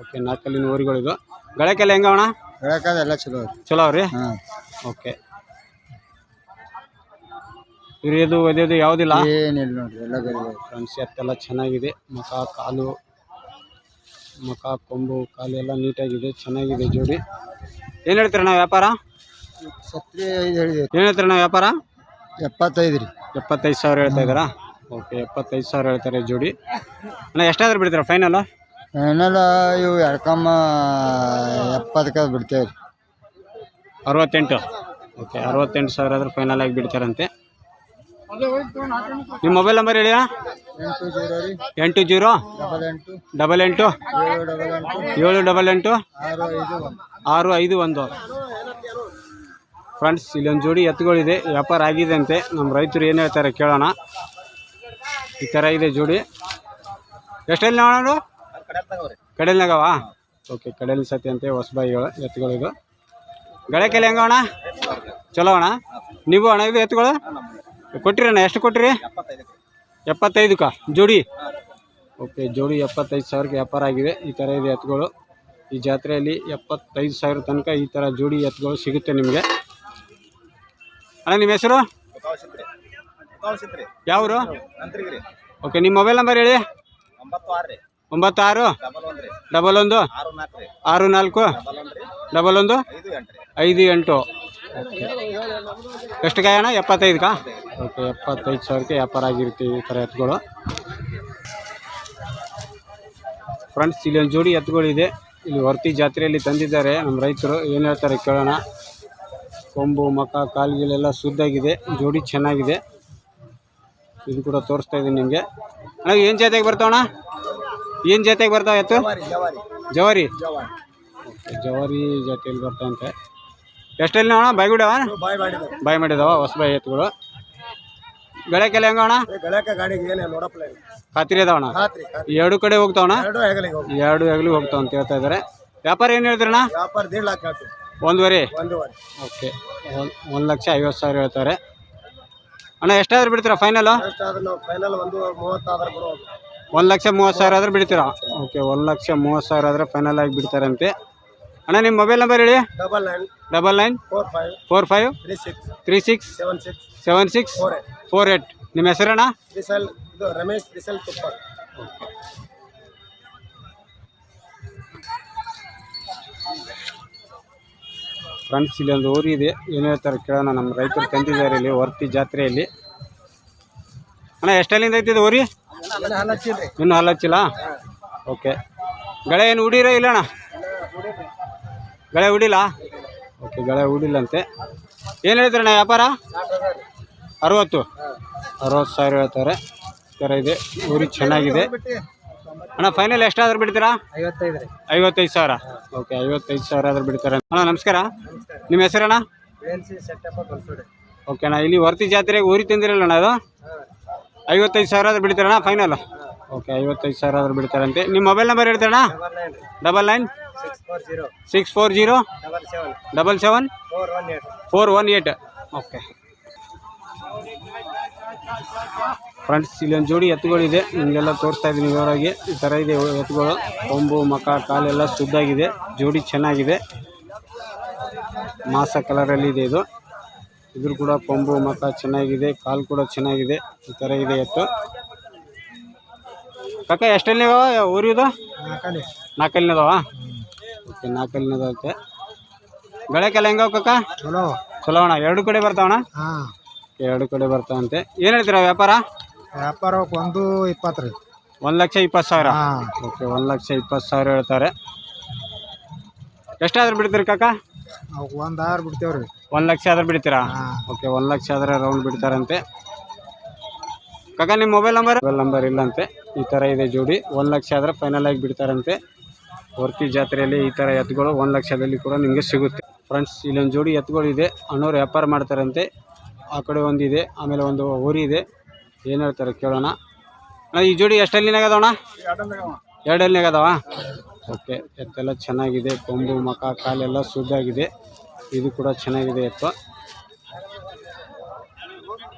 ಓಕೆ ನಾಲ್ಕಲ್ಲಿನ ಇದು. ಗಳಕ್ಕೆಲ್ಲ ಹೆಂಗವಣ ಹೇಳಕ್ಕಾದ ಚಲೋ ಚಲೋ ಅವ್ರಿ? ಹಾಂ. ಓಕೆ ಹಿರಿಯೋದು ಒದೆಯೋದು ಯಾವುದಿಲ್ಲ? ಏನಿಲ್ಲ ನೋಡ್ರಿ ಎಲ್ಲ ಫ್ರೆಂಡ್ಸ್ ಎತ್ತೆಲ್ಲ ಚೆನ್ನಾಗಿದೆ. ಮುಖ ಕಾಲು ಮುಖ ಕೊಂಬು ಕಾಲು ಎಲ್ಲ ನೀಟಾಗಿದೆ ಚೆನ್ನಾಗಿದೆ ಜೋಡಿ. ಏನು ಹೇಳ್ತೀರಣ್ಣ ವ್ಯಾಪಾರ? ಸತ್ರಿ ಐದು ಹೇಳಿದೆ ಏನು ಹೇಳ್ತೀರಣ್ಣ ವ್ಯಾಪಾರ? ಎಪ್ಪತ್ತೈದು ರೀ. ಎಪ್ಪತ್ತೈದು ಸಾವಿರ ಹೇಳ್ತಾ ಇದ್ದಾರಾ? ಓಕೆ ಎಪ್ಪತ್ತೈದು ಸಾವಿರ ಹೇಳ್ತಾರೆ ಜೋಡಿ. ಅಣ್ಣ ಎಷ್ಟಾದ್ರೂ ಬಿಡ್ತೀರಾ ಫೈನಲ್ ಏನೆಲ್ಲ, ಇವು ಎಡ್ಕಮ್ಮ ಎಪ್ಪತ್ತಕ್ಕೆ ಬಿಡ್ತೇವೆ ರೀ. ಅರವತ್ತೆಂಟು? ಓಕೆ ಅರವತ್ತೆಂಟು ಸಾವಿರ ಆದ್ರೆ ಫೈನಲ್ ಆಗಿ ಬಿಡ್ತಾರಂತೆ. ನಿಮ್ಮ ಮೊಬೈಲ್ ನಂಬರ್ ಹೇಳಿ? ಎಂಟು ಜೀರೋ? ಡಬಲ್ ಎಂಟು? ಏಳು ಡಬಲ್ ಎಂಟು? ಆರು ಐದು ಒಂದು. ಫ್ರೆಂಡ್ಸ್ ಇಲ್ಲೊಂದು ಜೋಡಿ ಎತ್ತುಗಳಿದೆ, ವ್ಯಾಪಾರ ಆಗಿದೆ ಅಂತೆ. ನಮ್ಮ ರೈತರು ಏನು ಹೇಳ್ತಾರೆ ಕೇಳೋಣ. ಈ ಥರ ಇದೆ ಜೋಡಿ. ಎಷ್ಟೆಲ್ಲಿ ನೋಡೋಣ ಕಡೆಲ್ನಾಗವ? ಓಕೆ ಕಡಲ್ ಸತಿ ಅಂತೆ ಹೊಸಬಾಯಿಗಳು ಎತ್ತುಗಳಿದು ಹೆಂಗ ಅಣ್ಣ? ಚಲೋ ಅಣ್ಣ? ನೀವು ಅಣ್ಣ ಇದು ಎತ್ತುಗಳು? ಕೊಟ್ಟಿರಣ್ಣ ಎಷ್ಟು ಕೊಟ್ಟಿರಿ? ಎಪ್ಪತ್ತೈದಕ್ಕ. ಜೋಡಿ? ಓಕೆ ಜೋಡಿ ಎಪ್ಪತ್ತೈದು ಸಾವಿರಕ್ಕೆ ವ್ಯಾಪಾರ ಆಗಿದೆ. ಈ ಥರ ಇದೆ ಎತ್ತುಗಳು. ಈ ಜಾತ್ರೆಯಲ್ಲಿ ಎಪ್ಪತ್ತೈದು ಸಾವಿರ ತನಕ ಈ ಥರ ಜೋಡಿ ಎತ್ತುಗಳು ಸಿಗುತ್ತೆ ನಿಮಗೆ. ಅಣ್ಣ ನಿಮ್ಮ ಹೆಸರು? ಯಾವರು? ಓಕೆ ನಿಮ್ಮ ಮೊಬೈಲ್ ನಂಬರ್ ಹೇಳಿ. ಒಂಬತ್ತಾರು? ಡಬಲ್ ಒಂದು? ಆರು ನಾಲ್ಕು? ಡಬಲ್ ಒಂದು? ಐದು ಎಂಟು. ಎಷ್ಟು ಕಾಯಿ ಅಣ್ಣ? ಎಪ್ಪತ್ತೈದು ಕಾ ಓಕೆ, ಎಪ್ಪತ್ತೈದು ಸಾವಿರಕ್ಕೆ ವ್ಯಾಪಾರ ಆಗಿರುತ್ತೆ ಈ ಥರ ಎತ್ತುಗಳು. ಫ್ರೆಂಡ್ಸ್, ಇಲ್ಲಿ ಒಂದು ಜೋಡಿ ಎತ್ತುಗಳಿದೆ. ಇಲ್ಲಿ ಹೊರ್ತಿ ಜಾತ್ರೆಯಲ್ಲಿ ತಂದಿದ್ದಾರೆ. ನಮ್ಮ ರೈತರು ಏನು ಹೇಳ್ತಾರೆ ಕೇಳೋಣ. ಕೊಂಬು, ಮಕ, ಕಾಲುಗಳೆಲ್ಲ ಶುದ್ಧಾಗಿದೆ. ಜೋಡಿ ಚೆನ್ನಾಗಿದೆ. ಇದು ಕೂಡ ತೋರಿಸ್ತಾ ಇದ್ದೀನಿ ನಿಮಗೆ. ಅಣ್ಣ, ಏನು ಜಾತಿಗೆ ಬರ್ತಾವಣ್ಣ? ಏನು ಜೊತೆಗೆ ಬರ್ತಾವ ಎತ್ತು? ಜವಾರಿ ಜವಾರಿ. ಜಾತಿಯಲ್ಲಿ ಬರ್ತಾವಂತೆ. ಎಷ್ಟೆಲ್ಲಿ ಅಣ್ಣ? ಬಾಯ್ಗುಡವ ಬಾಯ್ ಮಾಡಿದವ ಹೊಸ ಬಾಯಿ ಎತ್ತುಗಳು. ಗಳಕ್ಕೆಲ್ಲ ಹೆಂಗ ಅಣ್ಣ? ಖಾತ್ರಿ ಇದಾವಣ್ಣ ಖಾತ್ರಿ ಎರಡು ಕಡೆ ಹೋಗ್ತಾವಣ್ಣ ಎರಡು ಹೆಗಲಿಗೆ ಹೋಗ್ತಾವ. ಅಂತ ಹೇಳ್ತಾ ಇದ್ದಾರೆ ವ್ಯಾಪಾರ ಏನು ಹೇಳ್ತೀರಣ್ಣ ಒಂದುವರೆ? ಓಕೆ ಒಂದು ಲಕ್ಷ ಐವತ್ತು ಸಾವಿರ ಹೇಳ್ತಾರೆ. ಅಣ್ಣ ಎಷ್ಟಾದ್ರೂ ಬಿಡ್ತೀರಾ ಫೈನಲ್? ಫೈನಲ್ ಒಂದು ಮೂವತ್ತಾದ್ರೂ ಒಂದು ಲಕ್ಷ ಮೂವತ್ತು ಸಾವಿರ ಆದರೆ ಬಿಡ್ತೀರಾ? ಓಕೆ ಒಂದು ಲಕ್ಷ ಮೂವತ್ತು ಸಾವಿರ ಆದರೆ ಫೈನಲ್ ಆಗಿ ಬಿಡ್ತಾರಂತೆ. ಅಣ್ಣ ನಿಮ್ಮ ಮೊಬೈಲ್ ನಂಬರ್ ಹೇಳಿ? Double nine double nine four five four five three six three six seven six seven six four eight ನಿಮ್ಮ ಹೆಸರಣ್ಣ ಬಿಸಲ್ ಇದು ರಮೇಶ್ ರಿಸಲ್ ತುಪ್ಪ ಫ್ರೆಂಡ್ಸ್ ಇಲ್ಲಿ ಒಂದು ಊರು ಇದೆ. ಏನು ಹೇಳ್ತಾರೆ ಕೇಳೋಣ. ನಮ್ಮ ರೈತರು ತಂದಿದ್ದಾರೆ ಇಲ್ಲಿ ವರ್ತಿ ಜಾತ್ರೆಯಲ್ಲಿ. ಅಣ್ಣ ಎಷ್ಟಲ್ಲಿಂದ ಐತಿದೆ ಇದು ಊರಿ? ಇನ್ನೂ ಹಾಲು ಹಚ್ಚಿಲ್ಲ? ಓಕೆ. ಗಳೆ ಏನು ಉಡೀರೋ ಇಲ್ಲ ಅಣ್ಣ ಗಳೆ ಉಡಿಲ್ಲ ಓಕೆ ಗಳೆ ಉಡಿಲ್ಲಂತೆ ಏನು ಹೇಳ್ತೀರಣ್ಣ ವ್ಯಾಪಾರ? ಅರವತ್ತು. ಅರವತ್ತು ಸಾವಿರ ಹೇಳ್ತಾರೆ. ಈ ಥರ ಇದೆ. ಊರಿ ಚೆನ್ನಾಗಿದೆ. ಅಣ್ಣ ಫೈನಲ್ ಎಷ್ಟಾದ್ರೂ ಬಿಡ್ತೀರಾ? ಐವತ್ತೈದು ಐವತ್ತೈದು ಸಾವಿರ. ಓಕೆ ಐವತ್ತೈದು ಸಾವಿರ ಆದರೂ ಬಿಡ್ತಾರೆ. ಅಣ್ಣ ನಮಸ್ಕಾರ. ನಿಮ್ಮ ಹೆಸರಣ್ಣ? ಓಕೆ ಅಣ್ಣ ಇಲ್ಲಿ ವರ್ತಿ ಜಾತ್ರೆಗೆ ಊರಿ ತಿಂದಿರಲ್ಲ ಅಣ್ಣ ಅದು? ಐವತ್ತೈದು ಸಾವಿರ ಆದ್ರೆ ಬಿಡ್ತಾರಣ ಫೈನಲ್ ಓಕೆ ಐವತ್ತೈದು ಸಾವಿರ ಆದ್ರೆ ಬಿಡ್ತಾರಂತೆ. ನಿಮ್ಮ mobile number ಹೇಳ್ತಾರಣ double nine six four zero double seven four one eight okay friends ಇಲ್ಲೊಂದು ಜೋಡಿ ಎತ್ತುಗಳಿದೆ. ನಿಮಗೆಲ್ಲ ತೋರಿಸ್ತಾ ಇದ್ದೀನಿ ವಿವರವಾಗಿ ಈ ಥರ ಇದೆ ಎತ್ತುಗಳು. ಕೊಂಬು, ಮಕ, ಕಾಲೆಲ್ಲ ಶುದ್ಧಾಗಿದೆ. ಜೋಡಿ ಚೆನ್ನಾಗಿದೆ. ಮಾಸ ಕಲರಲ್ಲಿ ಇದೆ ಇದು. ಇದ್ರ ಕೂಡ ಕೊಂಬು ಮಕ ಚೆನ್ನಾಗಿದೆ ಕಾಲು ಕೂಡ ಚೆನ್ನಾಗಿದೆ ಈ ಥರ ಇದೆ ಎತ್ತು. ಕಾಕ ಎಷ್ಟಲ್ಲಿ ಊರಿದು? ನಾಲ್ಕಲ್ಲಿ ನಾಲ್ಕಲ್ಲಿನದವ ಓಕೆ ನಾಲ್ಕಲ್ಲಿನದೈತೆ ಬೆಳಕೆಲ್ಲ ಹೆಂಗವ ಕಾಕ? ಚಲೋ. ಚಲೋ ಅಣ್ಣ ಎರಡು ಕಡೆ ಬರ್ತಾವಣ್ಣ? ಹಾಂ. ಎರಡು ಕಡೆ ಬರ್ತಾವಂತೆ. ಏನು ಹೇಳ್ತೀರಾ ವ್ಯಾಪಾರ? ವ್ಯಾಪಾರ ಒಂದು ಇಪ್ಪತ್ತು ರೀ. ಒಂದು ಲಕ್ಷ ಇಪ್ಪತ್ತು ಸಾವಿರ? ಹಾಂ. ಓಕೆ ಒಂದು ಲಕ್ಷ ಇಪ್ಪತ್ತು ಸಾವಿರ ಹೇಳ್ತಾರೆ. ಎಷ್ಟಾದ್ರೂ ಬಿಡ್ತೀರಿ ಕಾಕ? ಒಂದು ಆರು ಬಿಡ್ತೇವೆ ರೀ ಒಂದು ಲಕ್ಷ ಆದ್ರೆ ಬಿಡ್ತೀರಾ? ಹಾಂ. ಓಕೆ ಒಂದು ಲಕ್ಷ ಆದರೆ ರೌಂಡ್ ಬಿಡ್ತಾರಂತೆ. ಕಾಕ ನಿಮ್ಮ ಮೊಬೈಲ್ ನಂಬರ್ ಮೊಬೈಲ್ ನಂಬರ್ ಇಲ್ಲಂತೆ. ಈ ಥರ ಇದೆ ಜೋಡಿ. ಒಂದು ಲಕ್ಷ ಆದರೆ ಫೈನಲ್ ಆಗಿ ಬಿಡ್ತಾರಂತೆ. ವರ್ತಿ ಜಾತ್ರೆಯಲ್ಲಿ ಈ ಥರ ಎತ್ತುಗಳು ಒಂದು ಲಕ್ಷದಲ್ಲಿ ಕೂಡ ನಿಮಗೆ ಸಿಗುತ್ತೆ. ಫ್ರೆಂಡ್ಸ್ ಇಲ್ಲೊಂದು ಜೋಡಿ ಎತ್ತುಗಳು ಇದೆ. ಅಣ್ಣವ್ರು ವ್ಯಾಪಾರ ಮಾಡ್ತಾರಂತೆ. ಆ ಕಡೆ ಒಂದಿದೆ ಆಮೇಲೆ ಒಂದು ಊರಿ ಇದೆ. ಏನು ಹೇಳ್ತಾರೆ ಕೇಳೋಣ. ಅಣ್ಣ ಈ ಜೋಡಿ ಎಷ್ಟಲ್ಲಿನಾಗ ಅಣ್ಣ? ಎರಡಲ್ಲಿನಾಗದವಾ ಅದಾವ? ಓಕೆ ಎತ್ತೆಲ್ಲ ಚೆನ್ನಾಗಿದೆ. ಕೊಂಬು ಮಕ ಕಾಲೆಲ್ಲ ಶುದ್ಧಾಗಿದೆ. ಇದು ಕೂಡ ಚೆನ್ನಾಗಿದೆ ಎತ್ತು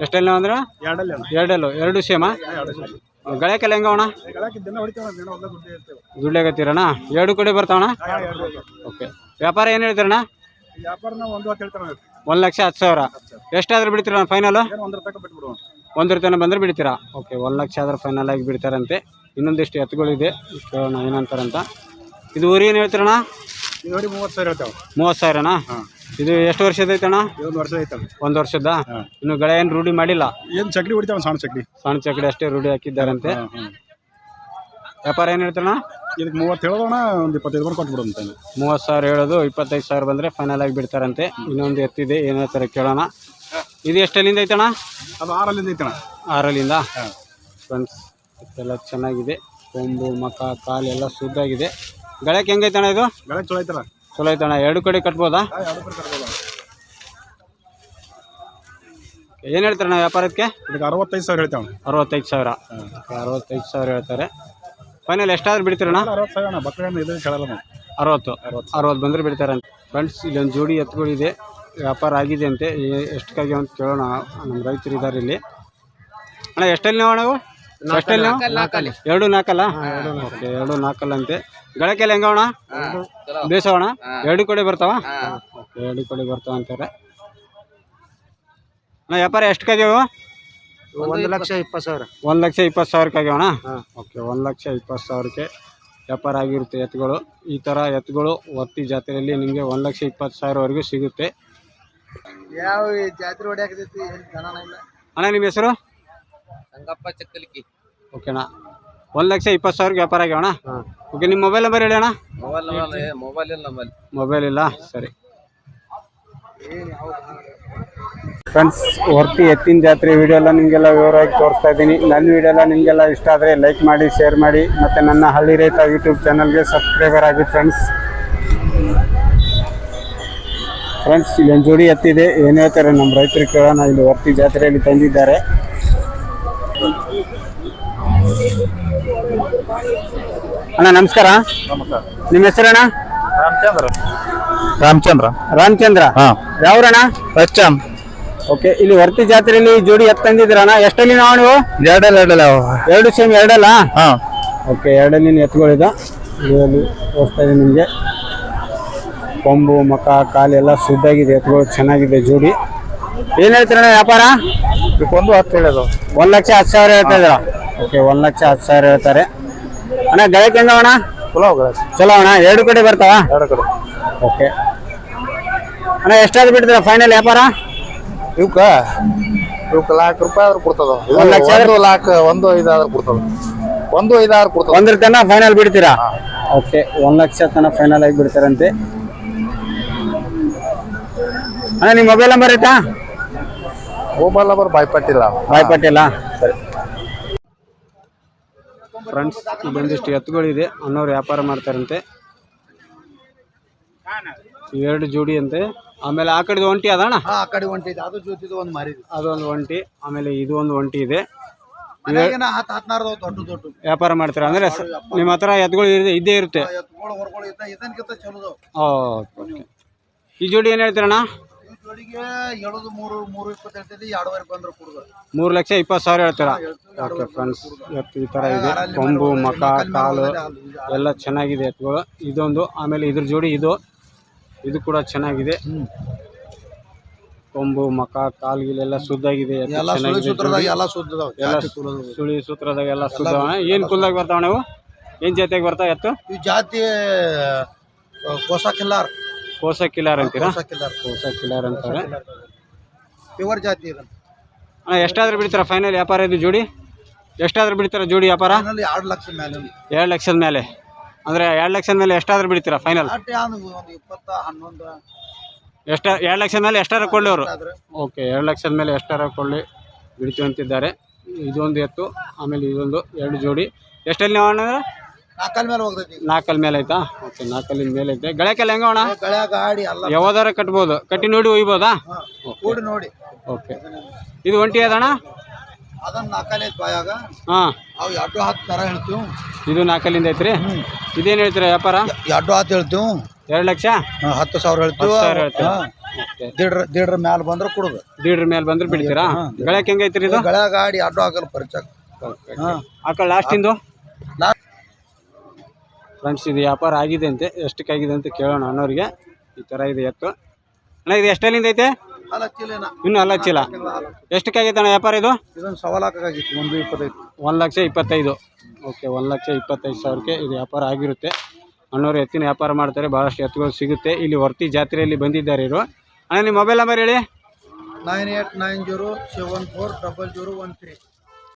ಎಷ್ಟೆಲ್ಲ ಅಂದ್ರೆ? ಎರಡೆಲ್ಲ ಎರಡು ಸೇಮ? ಗಳಕ್ಕೆಲ್ಲ ಹೆಂಗವಣ ದಿನ ಹೊಡಿತೇವೆ ದಿನ ಒಂದು ದುಡ್ಡು ಇರ್ತೇವೆ. ದುಡ್ಲಾಗತ್ತೀರಣ್ಣ ಎರಡು ಕಡೆ ಬರ್ತಾವಣ ಓಕೆ. ವ್ಯಾಪಾರ ಏನು ಹೇಳ್ತೀರಣ್ಣ? ಒಂದು ಲಕ್ಷ ಹತ್ತು ಸಾವಿರ. ಎಷ್ಟಾದ್ರೂ ಬಿಡ್ತೀರಣ್ಣ ಫೈನಲ್ ಒಂದರ ತನಕ ಬಂದರೆ ಬಿಡ್ತೀರಾ? ಓಕೆ ಒಂದು ಲಕ್ಷ ಆದ್ರೆ ಫೈನಲ್ ಆಗಿ ಬಿಡ್ತಾರಂತೆ. ಇನ್ನೊಂದಿಷ್ಟು ಎತ್ತುಗಳಿದೆ. ಕೇಳೋಣ ಏನಂತಾರಂತ ಇದು ಊರಿ ಏನು ಹೇಳ್ತೀರಣ್ಣ? ನೋಡಿ ಮೂವತ್ತು ಸಾವಿರ ಹೇಳ್ತೇವೆ ಮೂವತ್ತು ಸಾವಿರನಾ? ಇದು ಎಷ್ಟು ವರ್ಷದ ಐತಣ್ಣ ಏಳು ವರ್ಷ ಐತಲ್ಲ ಒಂದು ವರ್ಷದ? ಇನ್ನು ಗಳೆ ಏನು ರೂಢಿ ಮಾಡಿಲ್ಲ? ಏನು ಚಕ್ಡಿ ಹೊಡಿತಾವ ಸಣ್ಣ ಚಕ್ಲಿ. ಸಣ್ಣ ಚಕಡಿ ಅಷ್ಟೇ ರೂಢಿ ಹಾಕಿದ್ದಾರಂತೆ. ವ್ಯಾಪಾರ ಏನು ಹೇಳ್ತಣ್ಣ ಇದಕ್ಕೆ ಮೂವತ್ತು ಹೇಳೋಣ ಒಂದು ಇಪ್ಪತ್ತೈದು ಬಂದು ಕೊಟ್ಬಿಡು ಅಂತ ಮೂವತ್ತು ಸಾವಿರ ಹೇಳೋದು ಇಪ್ಪತ್ತೈದು ಸಾವಿರ ಬಂದರೆ ಫೈನಲ್ ಆಗಿ ಬಿಡ್ತಾರಂತೆ. ಇನ್ನೊಂದು ಎತ್ತಿದೆ ಏನೋ ಹೇಳ್ತಾರೆ ಕೇಳೋಣ. ಇದು ಎಷ್ಟಲ್ಲಿಂದ ಐತಣ್ಣ? ಅದು ಆರಲ್ಲಿಂದ ಐತಣ ಆರಲ್ಲಿಂದ? ಫ್ರೆಂಡ್ಸ್ ಎಲ್ಲ ಚೆನ್ನಾಗಿದೆ. ಕೊಂಬು ಮಕ ಕಾಲೆಲ್ಲ ಶುದ್ಧಾಗಿದೆ ಗಳಕ್ಕೆ ಹೆಂಗೈತಣ್ಣ ಇದು? ಬೆಳಗ್ಗೆ ಚಲೋ ಐತಲ್ಲ. ಚಲೋ ಐತಣ್ಣ ಎರಡು ಕಡೆ ಕಟ್ಬೋದಾ? ಏನು ಹೇಳ್ತಾರೆ ಅಣ್ಣ ವ್ಯಾಪಾರಕ್ಕೆ? ಇದಕ್ಕೆ ಅರವತ್ತೈದು ಸಾವಿರ ಹೇಳ್ತೇವೆ ಅರವತ್ತೈದು ಸಾವಿರ. ಅರವತ್ತೈದು ಸಾವಿರ ಹೇಳ್ತಾರೆ. ಫೈನಲ್ ಎಷ್ಟಾದ್ರೂ ಬಿಡ್ತೀರಣ್ಣ ಅರವತ್ತು ಸಾವಿರ ಅಣ್ಣ. ಇದು ಕೇಳಲ್ಲ ಅರವತ್ತು. ಅರವತ್ತು. ಅರವತ್ತು ಬಂದರೆ ಅಂತ. ಫ್ರೆಂಡ್ಸ್ ಇಲ್ಲೊಂದು ಜೋಡಿ ಎತ್ತುಗಳಿದೆ ವ್ಯಾಪಾರ ಆಗಿದೆ ಅಂತೆ. ಎಷ್ಟಕ್ಕಾಗಿ ಅಂತ ಕೇಳೋಣ. ನಮ್ಮ ರೈತರು ಇದ್ದಾರೆ ಇಲ್ಲಿ. ಅಣ್ಣ ಎಷ್ಟಲ್ಲಿ ನಾವು ನಾವು ಎಷ್ಟಲ್ಲಿ ಎರಡು ನಾಲ್ಕಲ್ಲ? ಓಕೆ ಎರಡು ನಾಲ್ಕಲ್ಲ. ಅಂತೆ ಗಳಕ್ಕೆಲ್ಲ ಹೆಂಗವಣ ಬೇಸವಣ ಎರಡು ಕಡೆ ಬರ್ತಾವ? ಓಕೆ ಎರಡು ಕಡೆ ಬರ್ತಾವ ಅಂತಾರೆ. ಅಣ್ಣ ವ್ಯಾಪಾರ ಎಷ್ಟು ಕದಿವು ಒಂದು ಲಕ್ಷ ಇಪ್ಪತ್ತು ಸಾವಿರ. ಒಂದು ಲಕ್ಷ ಇಪ್ಪತ್ತು ಸಾವಿರಕ್ಕೆ ಆಗ್ಯಾವಣ. ಓಕೆ ಒಂದು ಲಕ್ಷ ಇಪ್ಪತ್ತು ಸಾವಿರಕ್ಕೆ ವ್ಯಾಪಾರ ಆಗಿರುತ್ತೆ ಎತ್ತುಗಳು. ಈ ಥರ ಎತ್ತುಗಳು ಒತ್ತಿ ಜಾತ್ರೆಯಲ್ಲಿ ನಿಮಗೆ ಒಂದು ಲಕ್ಷ ಇಪ್ಪತ್ತು ಸಾವಿರವರೆಗೂ ಸಿಗುತ್ತೆ. ಯಾವ ಜಾತ್ರೆ ಹೊಡ್ಯಾಕತೈತಿ ಅಣ್ಣ ನಿಮ್ಮ ಹೆಸರು? ಸಂಗಪ್ಪ ಚಕ್ಕಲಿಕ್ಕಿ. ಓಕೆಣ್ಣ ಒಂದು ಲಕ್ಷ ಇಪ್ಪತ್ತು ಸಾವಿರ ವ್ಯಾಪಾರ ಆಗ್ಯಾವಣ ಹಾಂ. ಓಕೆ ನಿಮ್ಮ ಮೊಬೈಲ್ ನಂಬರ್ ಹೇಳಿ ಅಣ್ಣ. ಮೊಬೈಲ್ ಮೊಬೈಲ್ ಇಲ್ಲ ನಮ್ಮಲ್ಲಿ. ಮೊಬೈಲ್ ಇಲ್ಲ? ಸರಿ. ಫ್ರೆಂಡ್ಸ್ ಹೊರ್ತಿ ಎತ್ತಿನ ಜಾತ್ರೆ ವಿಡಿಯೋ ಎಲ್ಲ ನಿಮಗೆಲ್ಲ ವಿವರವಾಗಿ ತೋರಿಸ್ತಾ ಇದ್ದೀನಿ. ನನ್ನ ವಿಡಿಯೋ ಎಲ್ಲ ನಿಮಗೆಲ್ಲ ಇಷ್ಟ ಆದರೆ ಲೈಕ್ ಮಾಡಿ ಶೇರ್ ಮಾಡಿ ಮತ್ತು ನನ್ನ ಹಳ್ಳಿ ರೈತ ಯೂಟ್ಯೂಬ್ ಚಾನಲ್ಗೆ ಸಬ್ಸ್ಕ್ರೈಬರ್ ಆಗಿ ಫ್ರೆಂಡ್ಸ್ ಫ್ರೆಂಡ್ಸ್ ಇಲ್ಲೊಂದು ಜೋಡಿ ಎತ್ತಿದೆ. ಏನು ಹೇಳ್ತಾರೆ? ನಮ್ಮ ರೈತರು ಕೇಳೋಣ. ಇಲ್ಲಿ ಹೊರ್ತಿ ಜಾತ್ರೆಯಲ್ಲಿ ತಂದಿದ್ದಾರೆ. ಅಣ್ಣ ನಮಸ್ಕಾರ. ನಮಸ್ಕಾರ. ನಿಮ್ಮ ಹೆಸರಣ್ಣ ರಾಮಚಂದ್ರ. ರಾಮಚಂದ್ರ. ರಾಮಚಂದ್ರ. ಹಾ. ಯಾವ್ರಣ್ಣ? ಅಚ್ಚಂ ಓಕೆ ಇಲ್ಲಿ ವರ್ತಿ ಜಾತ್ರೆಯಲ್ಲಿ ಜೋಡಿ ಎತ್ತು ತಂದಿದ್ದೀರಣ್ಣ ಎಷ್ಟಲ್ಲಿ ನಾವು ನೀವು? ಎರಡಲ್ಲ ಎರಡಲ್ಲ. ಎರಡು ಸೇಮ್ ಎರಡಲ್ಲ? ಹಾ. ಓಕೆ ಎರಡಲ್ಲಿ ಎತ್ತುಗಳಿದ ಇದರಲ್ಲಿ ಹೋಗ್ತಾ ಇದೆ ನಿಮಗೆ. ಕೊಂಬು ಮಕ ಕಾಲೆಲ್ಲ ಎಲ್ಲ ಸುದ್ದಾಗಿದೆ ಎತ್ತುಗಳು ಚೆನ್ನಾಗಿದೆ ಜೋಡಿ. ಏನು ಹೇಳ್ತೀರಣ್ಣ ವ್ಯಾಪಾರ? ಒಂದು ಹತ್ತು ಹೇಳೋದು ಒಂದು ಲಕ್ಷ ಹತ್ತು ಸಾವಿರ ಹೇಳ್ತಾ ಇದ್ರ ಓಕೆ ಒಂದು ಲಕ್ಷ ಹತ್ತು ಸಾವಿರ ಹೇಳ್ತಾರೆ. ಅಣ್ಣ ಗಳಕ್ಕೆ ಅಣ್ಣ? ಚಲೋ ಚಲೋ ಅಣ್ಣ ಎರಡು ಕಡೆ ಬರ್ತಾವ? ಎರಡು ಕಡೆ. ಓಕೆ ಅಣ್ಣ ಎಷ್ಟಾದ್ರು ಬಿಡ್ತೀರ ಫೈನಲ್ ವ್ಯಾಪಾರ? ಇವಕ್ಕ ಇವಕ್ಕ ಲಾಕ್ ರೂಪಾಯಿ ಆದ್ರೂ ಕೊಡ್ತದ? ಒಂದು ಒಂದ್ ಲಕ್ಷ ಆದ್ರೂ ಲಾಕ್ ಒಂದು ಐದು ಆದ್ರೂ ಕೊಡ್ತದ? ಒಂದು ಐದು ಆದ್ರೂ ಕೊಡ್ತದ? ಒಂದ್ರ ತನ ಫೈನಲ್ ಬಿಡ್ತೀರಾ? ಓಕೆ ಒಂದ್ ಲಕ್ಷ ತನ ಫೈನಲ್ ಆಗಿ ಬಿಡ್ತಾರಂತೆ. ಅಣ್ಣ ನಿಮ್ಮ ಮೊಬೈಲ್ ನಂಬರ್ ಐತಾ? ಮೊಬೈಲ್ ಅವರು ಬಾಯ್ಪಟ್ಟಿಲ್ಲ ಬಾಯ್ಪಟ್ಟಿಲ್ಲ ಸರಿ. ಫ್ರೆಂಡ್ಸ್ ಬಂದಿಷ್ಟು ಎತ್ತುಗಳಿದೆ. ಅನ್ನೋರು ವ್ಯಾಪಾರ ಮಾಡ್ತಾರಂತೆ. ಎರಡು ಜೋಡಿ ಅಂತೆ. ಆಮೇಲೆ ಆ ಕಡೆದು ಒಂಟಿ ಅದಣ್ಣ ಆ ಕಡೆ ಹೊಂಟಿದೆ ಅದು ಜೊತೆ ಒಂದು ಮಾರಿ ಅದೊಂದು ಒಂಟಿ. ಆಮೇಲೆ ಇದು ಒಂದು ಒಂಟಿ ಇದೆ. ದೊಡ್ಡ ದೊಡ್ಡ. ವ್ಯಾಪಾರ ಮಾಡ್ತಾರೆ? ಅಂದ್ರೆ ನಿಮ್ಮ ಹತ್ರ ಎತ್ತುಗಳು ಇರುತ್ತೆ- ಇದ್ದೇ ಇರುತ್ತೆ ಈ ಜೋಡಿ ಏನು ಹೇಳ್ತೀರಣ್ಣ? ಜೋಡಿಗೆ ಹೇಳೋದು ಮೂರು ಮೂರು ಇಪ್ಪತ್ತು ಹೇಳ್ತಿದ್ದೆ ಎರಡುವರೆ ಬಂದ್ರೆ ಕುಡ್ದು. ಮೂರು ಲಕ್ಷ ಇಪ್ಪತ್ತು ಸಾವಿರ ಹೇಳ್ತೀರಾ? ಓಕೆ ಫ್ರೆಂಡ್ಸ್ ಎತ್ತು ಈ ಥರ ಇದೆ. ಕೊಂಬು ಮಕ ಕಾಲು ಎಲ್ಲ ಚೆನ್ನಾಗಿದೆ ಎತ್ತುಗಳು ಇದೊಂದು ಆಮೇಲೆ ಇದ್ರ ಜೋಡಿ ಇದು. ಇದು ಕೂಡ ಚೆನ್ನಾಗಿದೆ. ಕೊಂಬು ಮಕ ಕಾಲು ಗೀಲೆಲ್ಲ ಶುದ್ಧಾಗಿದೆ. ಎಲ್ಲ ಸುಳಿ ಸೂತ್ರದಾಗ ಎಲ್ಲ ಸುದ್ದದಾವ ಎಲ್ಲ ಸುಳಿ ಸೂತ್ರದಾಗ ಎಲ್ಲ ಏನು ಕುಲ್ದಾಗ ಬರ್ತಾವ ನೀವು? ಏನು ಜಾತಿಯಾಗಿ ಬರ್ತಾವ ಎತ್ತು? ಈ ಜಾತಿ ಕಿಲ್ಲಾರ್. ಕೋಸ ಕಿಲಾರ್ ಅಂತೀರಾ? ಕೋಸ ಕಿಲ್ಲಾರ್. ಕೋಸ ಕಿಲಾರ್ ಅಂತಾರೆ. ಪ್ಯೂರ್ ಜಾತಿ ಇದನ್ನ ಅಣ್ಣ ಎಷ್ಟಾದ್ರೂ ಬಿಡ್ತೀರಾ ಫೈನಲ್ ವ್ಯಾಪಾರ ಇದು ಜೋಡಿ? ಎಷ್ಟಾದ್ರೂ ಬಿಡ್ತೀರಾ ಜೋಡಿ ವ್ಯಾಪಾರ? ಫೈನಲ್ ಎರಡು ಲಕ್ಷ ಮೇಲೆ. ಎರಡು ಲಕ್ಷದ ಮೇಲೆ. ಅಂದರೆ ಎರಡು ಲಕ್ಷದ ಮೇಲೆ ಎಷ್ಟಾದ್ರೂ ಬಿಡ್ತೀರಾ ಫೈನಲ್? ಒಂದು ಒಂದು ಇಪ್ಪತ್ತ ಹನ್ನೊಂದು. ಎಷ್ಟ ಎರಡು ಲಕ್ಷದ ಮೇಲೆ ಎಷ್ಟಾರ ಕೊಳ್ಳಿ ಅವರು ಓಕೆ ಎರಡು ಲಕ್ಷದ ಮೇಲೆ ಎಷ್ಟಾರ ಕೊಳ್ಳಿ ಬಿಡ್ತೀವಿ ಅಂತಿದ್ದಾರೆ. ಇದೊಂದು ಎತ್ತು ಆಮೇಲೆ ಇದೊಂದು ಎರಡು ಜೋಡಿ. ಎಷ್ಟಲ್ಲಿ ನೀವು ಅಣ್ಣ ನಾಲ್ಕಲ್ ಮೇಲೆ ಹೋಗ್ತೈತಿ. ನಾಲ್ಕಲ್ಲಿ ಮೇಲೆ ಐತಾ? ಓಕೆ ನಾಲ್ಕಲ್ಲಿನ ಮೇಲೆ ಐತೆ. ಗಳಕ್ಕೆಲ್ಲ ಹೆಂಗ ಅಣ್ಣ ಗಳ್ಯಾ ಗಾಡಿ ಎಲ್ಲ. ಯಾವ್ದಾರ ಕಟ್ಬೋದು. ಕಟ್ಟಿ ನೋಡಿ ಒಯ್ಬೋದಾ. ಕೂಡಿ ನೋಡಿ. ಓಕೆ. ಇದು ಒಂಟಿ ಅದಣ್ಣ? ಅದನ್ನ ನಾಲ್ಕಲ್ಲಿ ಐತಿ ಬಾಯಾಗ. ಹಾಂ. ಅವು ಎರಡು ಹತ್ತು ತರ ಹೇಳ್ತೀವಿ. ಇದು ನಾಲ್ಕಲ್ಲಿಂದ ಐತ್ರಿ? ಇದೇನು ಹೇಳ್ತೀರಾ ವ್ಯಾಪಾರ? ಎರಡು ಹತ್ತು ಹೇಳ್ತೀವಿ. ಎರಡು ಲಕ್ಷ? ಹಾ, ಹತ್ತು ಸಾವಿರ ಹೇಳ್ತೀವಿ. ಹತ್ತು ಸಾವಿರ ಹೇಳ್ತೀವಿ. ದೀಡ್ರ ದೀಡ್ರ ಮ್ಯಾಲ ಬಂದ್ರೆ ಕುಡುದು. ದೀಡ್ರ ಮೇಲೆ ಬಂದ್ರೆ ಬಿಡ್ತೀರಾ? ಗಳಕ್ಕೆ ಹೆಂಗೈತ್ರಿ ಇದು? ಗಳ್ಯಾ ಗಾಡಿ ಅಡ್ಡು ಹಾಕಲ್ಲ ಪರಿಚಯ. ಹಾಂ. ಆಕಳ ಲಾಸ್ಟಿಂದು ಲಾ- ಫ್ರೆಂಡ್ಸ್ ಇದು ವ್ಯಾಪಾರ ಆಗಿದೆ ಅಂತೆ. ಎಷ್ಟಕ್ಕಾಗಿದೆ ಅಂತ ಕೇಳೋಣ ಅನ್ನೋರಿಗೆ. ಈ ಥರ ಇದೆ ಎತ್ತು. ಅಣ್ಣ ಇದು ಎಷ್ಟಲ್ಲಿಂದ ಐತೆ? ಇನ್ನೂ ಅಲ್ಲ ಚೀಲ. ಎಷ್ಟಕ್ಕಾಗೈತೆ ಅಣ್ಣ ವ್ಯಾಪಾರ ಇದು? ಒಂದು ಇಪ್ಪತ್ತೈದು. ಒಂದು ಲಕ್ಷ ಇಪ್ಪತ್ತೈದು. ಓಕೆ ಒಂದು ಲಕ್ಷ ಇಪ್ಪತ್ತೈದು ಸಾವಿರಕ್ಕೆ ಇದು ವ್ಯಾಪಾರ ಆಗಿರುತ್ತೆ. ಅಣ್ಣವ್ರು ಎತ್ತಿನ ವ್ಯಾಪಾರ ಮಾಡ್ತಾರೆ ಭಾಳಷ್ಟು ಎತ್ತುಗಳು ಸಿಗುತ್ತೆ. ಇಲ್ಲಿ ವರ್ತಿ ಜಾತ್ರೆಯಲ್ಲಿ ಬಂದಿದ್ದಾರೆ ಇವರು. ಅಣ್ಣ ನಿಮ್ಮ ಮೊಬೈಲ್ ನಂಬರ್ ಹೇಳಿ. Nine eight nine zero seven four double zero one three.